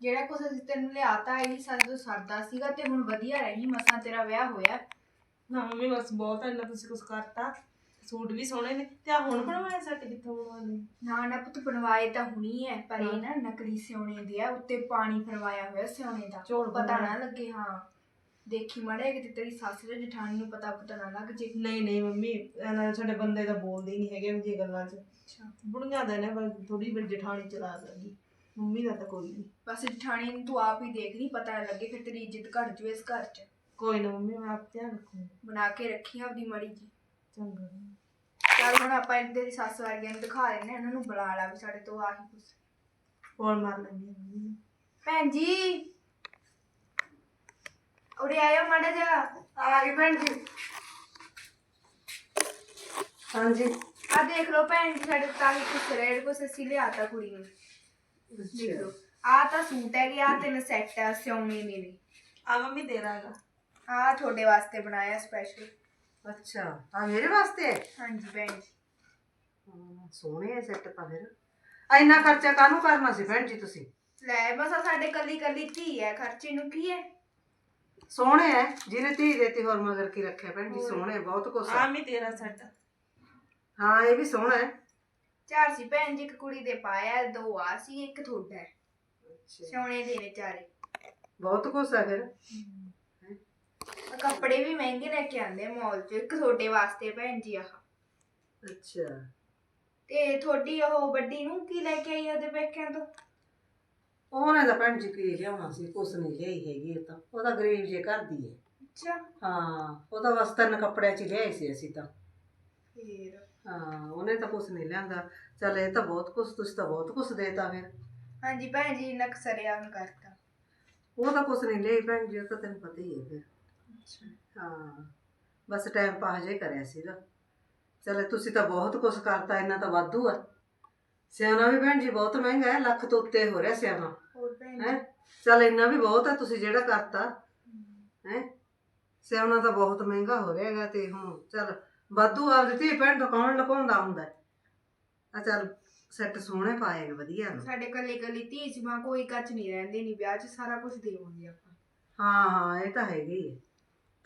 ਜਿਹੜਾ ਕੁਛ ਅਸੀਂ ਤੈਨੂੰ ਲਿਆਤਾ ਇਹ ਤੋਂ ਸਰਦਾ ਸੀਗਾ ਤੇ ਹੁਣ ਵਧੀਆ ਰਹੀ ਮਸਾਂ ਤੇਰਾ ਵਿਆਹ ਹੋਇਆ। ਨਾ ਮੰਮੀ ਬਸ ਬਹੁਤ ਇੰਨਾ ਤੁਸੀਂ ਕੁਝ ਕਰਤਾ। ਸੂਟ ਵੀ ਸੋਹਣੇ ਨੇ ਤੇ ਆ ਹੁਣ ਬਣਵਾਇਆ ਸੈੱਟ ਕਿੱਥੋਂ ਬਣਵਾਉਂਦੇ? ਨਾ ਨਾ ਪੁੱਤ ਬਣਵਾਏ ਤਾਂ ਹੁਣੀ ਹੈ ਪਰ ਇਹ ਨਾ ਨਕਲੀ ਸਿਉਣੇ ਦੇ ਆ ਉੱਤੇ ਪਾਣੀ ਫਰਵਾਇਆ ਹੋਇਆ ਸਿਉਣੇ ਦਾ। ਝੋਲ ਪਤਾ। ਨਾ ਲੱਗੇ ਹਾਂ। ਦੇਖੀ ਮੜੇ ਕਿ ਤੇਰੀ ਸੱਸ ਤੇ ਜਠਾਣੀ ਨੂੰ ਪਤਾ ਪਤਾ ਨਾ ਲੱਗ ਜੇ। ਨਹੀਂ ਨਹੀਂ ਮੰਮੀ ਇਹਨਾਂ ਸਾਡੇ ਬੰਦੇ ਤਾਂ ਬੋਲਦੇ ਹੀ ਨਹੀਂ ਹੈਗੇ ਇਹ ਗੱਲਾਂ 'ਚ। ਅੱਛਾ। ਬੁੜੀਆਂ ਦਾ ਨੇ ਥੋੜੀ ਬੜੀ ਜਠਾਣੀ ਚਲਾ ਦਿੰਦੀ ਮੰਮੀ ਦਾ ਤਾਂ ਕੋਈ ਨਹੀਂ। ਬਸ ਜਠਾਣੀ ਨੂੰ ਤੂੰ ਆਪ ਹੀ ਦੇਖ ਨਹੀਂ ਪਤਾ ਨਾ ਲੱਗੇ ਫਿਰ ਤੇਰੀ ਇੱਜ਼ਤ ਘਟ ਜੂ ਇਸ ਘਰ 'ਚ। ਕੋਈ ਨਾ ਮੰਮੀ ਮੈਂ ਆਪ ਧਿਆਨ ਰੱਖੂੰਗੀ। ਬਣਾ ਕੇ ਰੱਖੀ ਆਪਦੀ ਮੜੀ ਜੀ ਚੰਗਾ। ਚੱਲ ਹੁਣ ਆਪਾਂ ਇੱਧਰ ਦੀ ਸੱਸ ਵਰਗਿਆਂ ਨੂੰ ਦਿਖਾ ਹਾਂ ਇਹਨਾਂ ਨੂੰ ਬੁਲਾ ਲਾ ਵੀ ਸਾਡੇ ਤੋਂ ਆਹੀ ਕੁਛ। ਫੋਨ ਮਾਰ ਲੈਂਦੀ ਹਾਂ ਮੰਮੀ। ਨੂੰ ਭੈਣ ਜੀ। ਉਰੇ ਆਇਓ ਮਾੜਾ ਜਾ ਆ ਗਈ ਭੈਣ ਜੀ। ਹਾਂਜੀ। ਆ ਦੇਖ ਲਓ ਭੈਣ ਜੀ ਸਾਡੇ ਤਾਂ ਹੀ ਕੁਛ ਰੇਡ ਕੁਛ ਅਸੀਂ ਲਿਆਤਾ ਕੁੜੀ ਨੂੰ। ਦੇਖ ਲਓ ਆ ਤਾਂ ਸੂਟ ਹੈਗੇ ਆ ਤਿੰਨ ਸੈੱਟ ਆ ਸਿਉਣੇ ਨੇ ਨੇ ਆ ਮੰਮੀ ਦੇ ਦਾਂਗਾ ਆ ਤੁਹਾਡੇ ਵਾਸਤੇ ਬਣਾਇਆ ਸਪੈਸ਼ਲ ਅੱਛਾ ਆ ਮੇਰੇ ਵਾਸਤੇ ਹੈ? ਹਾਂਜੀ ਭੈਣ ਜੀ ਹਾਂ, ਸੋਹਣੇ ਐ ਸੈੱਟ ਤਾਂ ਫਿਰ ਇੰਨਾ ਖਰਚਾ ਕਾਹਨੂੰ ਕਰਨਾ ਸੀ ਭੈਣ ਜੀ ਤੁਸੀਂ ਲੈ ਬਸ ਆਹ ਸਾਡੇ ਕੱਲੀ ਕੱਲੀ ਧੀ ਹੈ ਖਰਚੇ ਨੂੰ ਕੀ ਹੈ ਸੋਹਣੇ ਐ ਜਿਹਨੇ ਧੀ ਦੇਤੀ ਹੋਰ ਮਗਰ ਕੀ ਰੱਖਿਆ ਭੈਣ ਜੀ ਹੋਰ। ਸੋਹਣੇ ਬਹੁਤ ਕੁਛ ਆ ਹੈ ਮੈਂ ਤੇਰਾ ਸੈੱਟ ਹਾਂ ਇਹ ਵੀ ਸੋਹਣਾ ਹੈ ਚਾਰ ਸੀ ਭੈਣ ਜੀ ਇੱਕ ਕੁੜੀ ਦੇ ਪਾਇਆ ਦੋ ਆ ਸੀ ਇੱਕ ਤੁਹਾਡਾ ਹੈ। ਸਿਉਣੇ ਦੇ ਨੇ ਚਾਰੇ। ਬਹੁਤ ਕੁਛ ਹੈ ਫਿਰ। ਆਹ ਕੱਪੜੇ ਵੀ ਮਹਿੰਗੇ ਲੈ ਕੇ ਆਂਦੇ ਮਾਲ 'ਚ ਇੱਕ ਤੁਹਾਡੇ ਵਾਸਤੇ ਭੈਣ ਜੀ ਆਹ। ਅੱਛਾ। ਤੇ ਤੁਹਾਡੀ ਉਹ ਵੱਡੀ ਨੂੰ ਕੀ ਲੈ ਕੇ ਆਈ ਉਹਦੇ ਪੇਕਿਆਂ ਤੋਂ? ਉਹਨੇ ਤਾਂ ਭੈਣ ਜੀ ਕੀ ਲਿਆਉਣਾ ਸੀ ਕੁਛ ਨਹੀਂ ਲਿਆਈ ਹੈਗੀ ਉਹ ਤਾਂ। ਉਹ ਤਾਂ ਗਰੀਬ ਜੇ ਘਰ ਦੀ ਹੈ। ਅੱਛਾ। ਹਾਂ ਉਹ ਤਾਂ ਬਸ ਤਿੰਨ ਕੱਪੜਿਆਂ ਚ ਹੀ ਲਿਆਈ ਸੀ ਅਸੀਂ ਤਾਂ। ਫੇਰ। ਹਾਂ ਉਹਨੇ ਤਾਂ ਕੁਛ ਨਹੀਂ ਲਿਆਂਦਾ। ਚੱਲ ਇਹ ਤਾਂ ਬਹੁਤ ਕੁਛ ਤੁਸੀਂ ਤਾਂ ਬਹੁਤ ਕੁਛ ਦੇਤਾ ਫਿਰ। ਹਾਂਜੀ ਭੈਣ ਜੀ ਨਕ ਸਰਿਆ ਨੂੰ ਕਰਤਾ। ਉਹ ਤਾਂ ਕੁਛ ਨਹੀਂ ਲਈ ਭੈਣ ਜੀ ਉਹ ਤਾਂ ਤੈਨੂੰ ਪਤਾ ਹੀ ਹੈ ਫਿਰ। ਹਾਂ ਬਸ ਟਾਈਮ ਪਾਸ ਜੇ ਕਰਿਆ ਸੀਗਾ। ਚਲੇ ਤੁਸੀਂ ਤਾਂ ਬਹੁਤ ਕੁਛ ਕਰਤਾ ਇੰਨਾ ਤਾਂ ਵਾਧੂ ਆ। ਸਿਆਣਾ ਵੀ ਭੈਣ ਜੀ ਬਹੁਤ ਮਹਿੰਗਾ ਹੈ ਲੱਖ ਤੋਂ ਉੱਤੇ ਹੋ ਰਿਹਾ ਸਿਆਣਾ। ਹੋਰ ਭੈਣ ਹੈ? ਜੀ ਚਲ ਇੰਨਾ ਵੀ ਬਹੁਤ ਹੈ ਤੁਸੀਂ ਜਿਹੜਾ ਕਰਤਾ। ਹੈ? ਸਿਆਣਾ ਤਾਂ ਬਹੁਤ ਮਹਿੰਗਾ ਹੋ ਰਿਹਾ ਹੈਗਾ ਤੇ ਹੁਣ ਚਲ ਵਾਧੂ ਆਪਦੀ ਧੀ ਭੈਣ ਤੋਂ ਕੌਣ ਲੁਕਾਉਂਦਾ ਹੁੰਦਾ ਹੈ? ਆ ਚੱਲ ਸੈੱਟ ਸੋਹਣੇ ਪਾਏ ਨੇ ਵਧੀਆ ਨੇ। ਸਾਡੇ ਕੱਲੇ ਕੱਲੀ ਧੀ ਚ ਮਾਂ ਕੋਈ ਕੱਚ ਨਹੀਂ ਰਹਿੰਦੇ ਨਹੀਂ ਵਿਆਹ 'ਚ ਸਾਰਾ ਕੁਝ ਦੇਵਾਂਗੇ ਆਪਾਂ। ਹਾਂ ਹਾਂ ਇਹ ਤਾਂ ਹੈਗੀ ਹੈ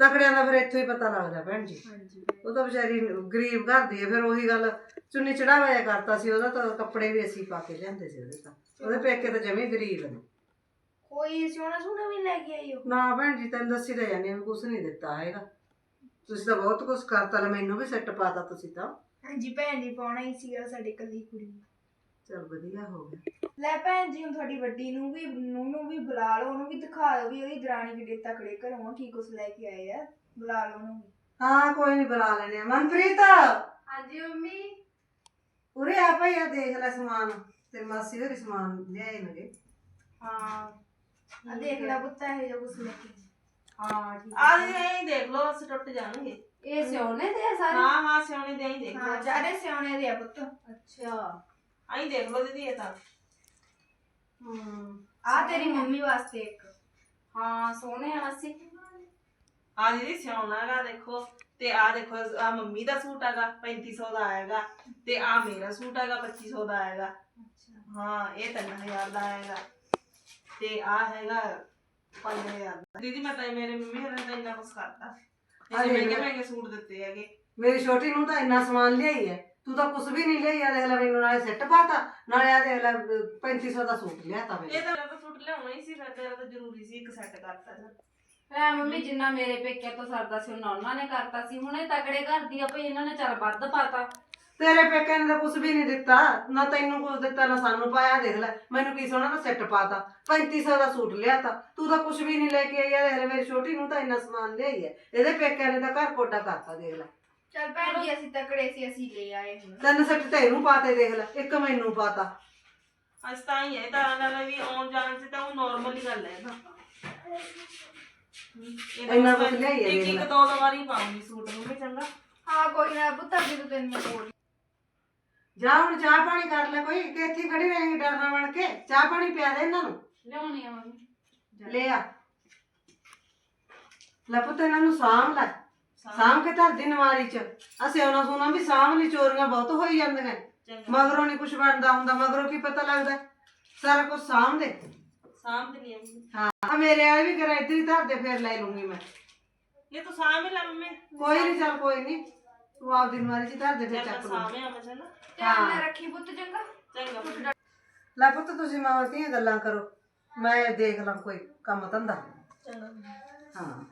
ਤਕੜਿਆਂ ਦਾ ਫਿਰ ਇੱਥੋਂ ਹੀ ਪਤਾ ਲੱਗਦਾ ਭੈਣ ਜੀ। ਹਾਂਜੀ। ਉਹ ਤਾਂ ਵਿਚਾਰੀ ਗਰੀਬ ਘਰ ਦੀ ਹੈ ਫਿਰ ਉਹੀ ਗੱਲ ਚੁੰਨੀ ਚੜਾਵਾ ਕਰਤਾ ਸੀ ਉਹਦਾ ਤਾਂ ਕੱਪੜੇ ਵੀ ਅਸੀਂ ਪਾ ਕੇ ਲਿਆਂਦੇ ਸੀ ਉਹਦੇ ਤਾਂ। ਉਹਦੇ ਪੇਕੇ ਤਾਂ ਜਮੀ ਗਰੀਬ ਨੇ। ਕੋਈ ਸੋਹਣਾ ਸੋਹਣਾ ਵੀ ਲੈ ਕੇ ਆਈਓ ਨਾ ਭੈਣ ਜੀ ਤੈਨੂੰ ਦੱਸੀ ਤਾਂ ਜਾਂਦੀ ਹਾਂ ਵੀ ਕੁਛ ਨਹੀਂ ਦਿੱਤਾ ਹੈਗਾ। ਤੁਸੀਂ ਤਾਂ ਬਹੁਤ ਕੁਛ ਕਰਤਾ ਲੈ ਮੈਨੂੰ ਵੀ ਸੈੱਟ ਪਾਤਾ ਤੁਸੀਂ ਤਾਂ। ਹਾਂਜੀ ਭੈਣ ਜੀ ਪਾਉਣਾ ਹੀ ਸੀਗਾ ਸਾਡੇ ਕੱਲੀ ਕੁੜੀ ਨੂੰ। ਚਲ ਵਧੀਆ ਹੋ ਗਿਆ। ਲੈ ਭੈਣ ਜੀ ਹੁਣ ਤੁਹਾਡੀ ਵੱਡੀ ਨੂੰ ਵੀ ਨੂੰ ਨੂੰ ਵੀ ਬੁਲਾ ਲਓ ਉਹਨੂੰ ਵੀ ਦਿਖਾ ਦਿਓ ਵੀ ਉਹਦੀ ਦਰਾਣੀ ਕਿੱਡੇ ਤਕੜੇ ਘਰੋਂ ਆ, ਕੀ ਕੁਛ ਲੈ ਕੇ ਆਏ ਆ ਬੁਲਾ ਲਓ ਉਹਨੂੰ ਵੀ। ਹਾਂ ਕੋਈ ਨਹੀਂ ਬੁਲਾ ਲੈਣੇ ਆ। ਮਨਪ੍ਰੀਤ! ਹਾਂਜੀ ਮੰਮੀ। ਉਰੇ ਆ ਭਾਈ ਆ ਦੇਖ ਲੈ ਸਮਾਨ ਤੇ ਮਾਸੀ ਹੋਰੀ ਸਮਾਨ ਲਿਆਏ ਨੇਗੇ। ਹਾਂ ਆ ਦੇਖ ਲੈ ਪੁੱਤਾ ਇਹ ਜੋ ਕੁਛ ਲੈ ਕੇ। ਹਾਂ ਠੀਕ ਆ ਐਂ ਦੇਖ ਲਓ ਅਸੀਂ ਟੁੱਟ ਜਾਣਗੇ। ਇਹ ਸਿਉਣੇ ਦੇ ਆ ਸਾਰੇ? ਹਾਂ ਹਾਂ ਸਿਆਣੇ ਦੇ ਐਂ ਦੇਖ ਹਾਂ ਲਓ ਚਾਰੇ ਸਿਆਣੇ ਦੇ ਆ ਪੁੱਤ। ਅੱਛਾ। ਐਂ ਦੇਖ ਲਓ ਦੀਦੀ ਇਹ ਤਾਂ। ਹੂੰ। ਆ ਤੇਰੀ ਮੰਮੀ ਵਾਸਤੇ ਇੱਕ। ਹਾਂ ਸੋਹਣੇ ਆ ਅਸੀਂ ਆ ਦੀਦੀ ਸਿਆਉਣਾ ਹੈਗਾ ਦੇਖੋ। ਤੇ ਆ ਦੇਖੋ ਆ ਮੰਮੀ ਦਾ ਸੂਟ ਹੈਗਾ 3500 ਦਾ ਆਏਗਾ ਤੇ ਆ ਮੇਰਾ ਸੂਟ ਹੈਗਾ 2500 ਦਾ ਆਏਗਾ ਹਾਂ ਇਹ 3000 ਦਾ ਆਏਗਾ ਤੇ ਆ ਹੈਗਾ 5000 ਦਾ ਦੀਦੀ ਮੈਂ ਤਾਂ ਮੇਰੇ ਮੰਮੀ ਹੋਰਾਂ ਨੇ ਇੰਨਾ ਕੁਛ ਕਰਤਾ। ਇਹ ਦੇਖ ਮਹਿੰਗੇ। ਮਹਿੰਗੇ ਸੂਟ ਦਿੱਤੇ ਹੈਗੇ। ਮੇਰੀ ਛੋਟੀ ਨੂੰ ਤਾਂ ਇੰਨਾ ਸਮਾਨ ਲਿਆਈ ਹੈ। ਤੂੰ ਤਾਂ ਕੁਛ ਵੀ ਨਹੀਂ ਲਿਆਈ ਆ ਦੇਖ ਲੈ ਮੈਨੂੰ ਨਾਲੇ ਸੈੱਟ ਪਾਤਾ ਨਾਲੇ ਆ ਦੇਖ ਲੈ 3500 ਦਾ ਸੂਟ ਲਿਆਤਾ ਇਹ ਮੈਨੂੰ। ਤਾਂ ਤਾਂ ਸੂਟ ਲਿਆਉਣਾ ਹੀ ਸੀ ਫਿਰ ਤੇਰਾ ਤਾਂ ਜ਼ਰੂਰੀ ਸੀ ਇੱਕ ਸੈੱਟ ਕਰਤਾ ਜੀ ਐ ਮੰਮੀ ਜਿੰਨਾ ਮੇਰੇ ਪੇਕੇ ਤੋਂ ਸਰਦਾ ਸੀ ਉਹਨਾਂ ਉਹਨਾਂ ਨੇ ਕਰਤਾ ਸੀ। ਹੁਣ ਇਹ ਤਗੜੇ ਘਰ ਦੀ ਆ ਭਈ ਇਹਨਾਂ ਨੇ ਚੱਲ ਵੱਧ ਪਾਤਾ। ਤੇਰੇ ਪੇਕੇ ਨੇ ਤਾਂ ਕੁਛ ਵੀ ਨਹੀਂ ਦਿੱਤਾ ਨਾ ਤੈਨੂੰ ਕੁਛ ਦਿੱਤਾ ਨਾ ਸਾਨੂੰ ਪਾਇਆ ਦੇਖ ਲੈ ਮੈਨੂੰ ਕੀ ਸੋਹਣਾ ਦਾ ਸੈੱਟ ਪਾਤਾ 3500 ਦਾ ਸੂਟ ਲਿਆਤਾ ਤੂੰ ਤਾਂ ਕੁਛ ਵੀ ਨਹੀਂ ਲੈ ਕੇ ਆਈ ਆ ਦੇਖ ਲੈ ਮੇਰੀ ਛੋਟੀ ਨੂੰ ਤਾਂ ਇੰਨਾ ਸਮਾਨ ਲਿਆਈ ਹੈ ਇਹਦੇ ਪੇਕਿਆਂ ਨੇ ਤਾਂ ਘਰ ਕੋਡਾ ਕਰਤਾ ਦੇਖ ਲੈ। ਚੱਲ ਭੈਣ ਜੀ ਅਸੀਂ ਤਕੜੇ ਸੀ ਅਸੀਂ ਲੈ ਆਏ ਹੁਣ। ਤਿੰਨ ਸੈੱਟ ਤੈਨੂੰ ਪਾਤੇ ਦੇਖ ਲੈ ਇੱਕ ਮੈਨੂੰ ਪਾਤਾ। ਅੱਜ ਤਾਂ ਹੀ ਹੈ ਤਾਂ ਨਾਲ ਵੀ ਆਉਣ ਜਾਣ ਚ ਤਾਂ ਉਹ ਨਾਰਮਲ ਹੀ ਗੱਲ ਹੈ ਨਾ। ਇੰਨਾ ਕੁਛ ਲਿਆਈ ਹੈ ਇੱਕ ਦੇਖ ਇੱਕ ਲੈ। ਦੋ ਦੋ ਵਾਰੀ ਪਾਉਂਗੀ ਸੂਟ ਨੂੰ ਵੀ ਚੰਗਾ। ਹਾਂ ਕੋਈ ਨਾ ਪੁੱਤ ਅੱਗੇ ਤੋਂ ਤੈਨੂੰ ਮੈਂ ਬੋਲ ਜਾ ਹੁਣ ਚਾਹ ਪਾਣੀ ਕਰ ਲੈ ਕੋਈ ਕਿ ਇੱਥੇ ਖੜੀ ਰਹੇਂਗੀ ਡਰਨਾ ਬਣ ਕੇ। ਚਾਹ ਪਾਣੀ ਪਿਆ ਦੇ ਇਹਨਾਂ ਨੂੰ। ਲਿਆਉਣੀ ਆ ਮੰਮੀ। ਲੈ ਆ। ਲੈ ਪੁੱਤ ਇਹਨਾਂ ਨੂੰ ਸਾਂਭ ਲੈ। ਸਾਂਭ। ਕੇ ਧਰ ਦੀ ਨਵਾਰੀ ਚ। ਅਸੀਂ ਉਹਨਾਂ ਸੁਣਾ ਵੀ ਸਾਂਭ ਲਈ ਚੋਰੀਆਂ ਬਹੁਤ ਹੋਈ ਜਾਂਦੀਆਂ। ਚੰਗਾ। ਮਗਰੋਂ ਨਹੀਂ ਕੁਝ ਬਣਦਾ ਹੁੰਦਾ ਮਗਰੋਂ ਕੀ ਪਤਾ ਲੱਗਦਾ। ਸਾਰਾ ਕੁਝ ਸਾਂਭ ਦੇ। ਸਾਂਭ ਦਿੰਦੀ ਆ ਮੰਮੀ। ਹਾਂ ਆ ਮੇਰੇ ਵਾਲੇ ਵੀ ਕਰਾ ਇੱਧਰ ਹੀ ਧਰ ਦੇ ਫੇਰ ਲੈ ਲੂੰਗੀ ਮੈਂ। ਇਹ ਤੂੰ ਸਾਂਭ ਲੈ ਮੰਮੀ। ਕੋਈ ਨਹੀਂ ਚੱਲ ਕੋਈ ਨਹੀਂ ਤੂੰ ਆਪਦੀ ਮਾਰੀ ਚ ਧਰ ਦੇ ਫੇਰ ਚੱਲ ਮੈਂ ਚੱਕ ਲੂੰ ਧਿਆਨ ਨਾਲ ਰੱਖੀ ਪੁੱਤ ਚੰਗਾ। ਚੰਗਾ ਮੰਮੀ। ਲੈ ਪੁੱਤ ਤੁਸੀਂ ਮਾਵਾਂ ਧੀਆਂ ਗੱਲਾਂ ਕਰੋ। ਮੈਂ ਦੇਖ ਲਾਂ ਕੋਈ ਕੰਮ ਧੰਦਾ। ਚੰਗਾ ਹਾਂ।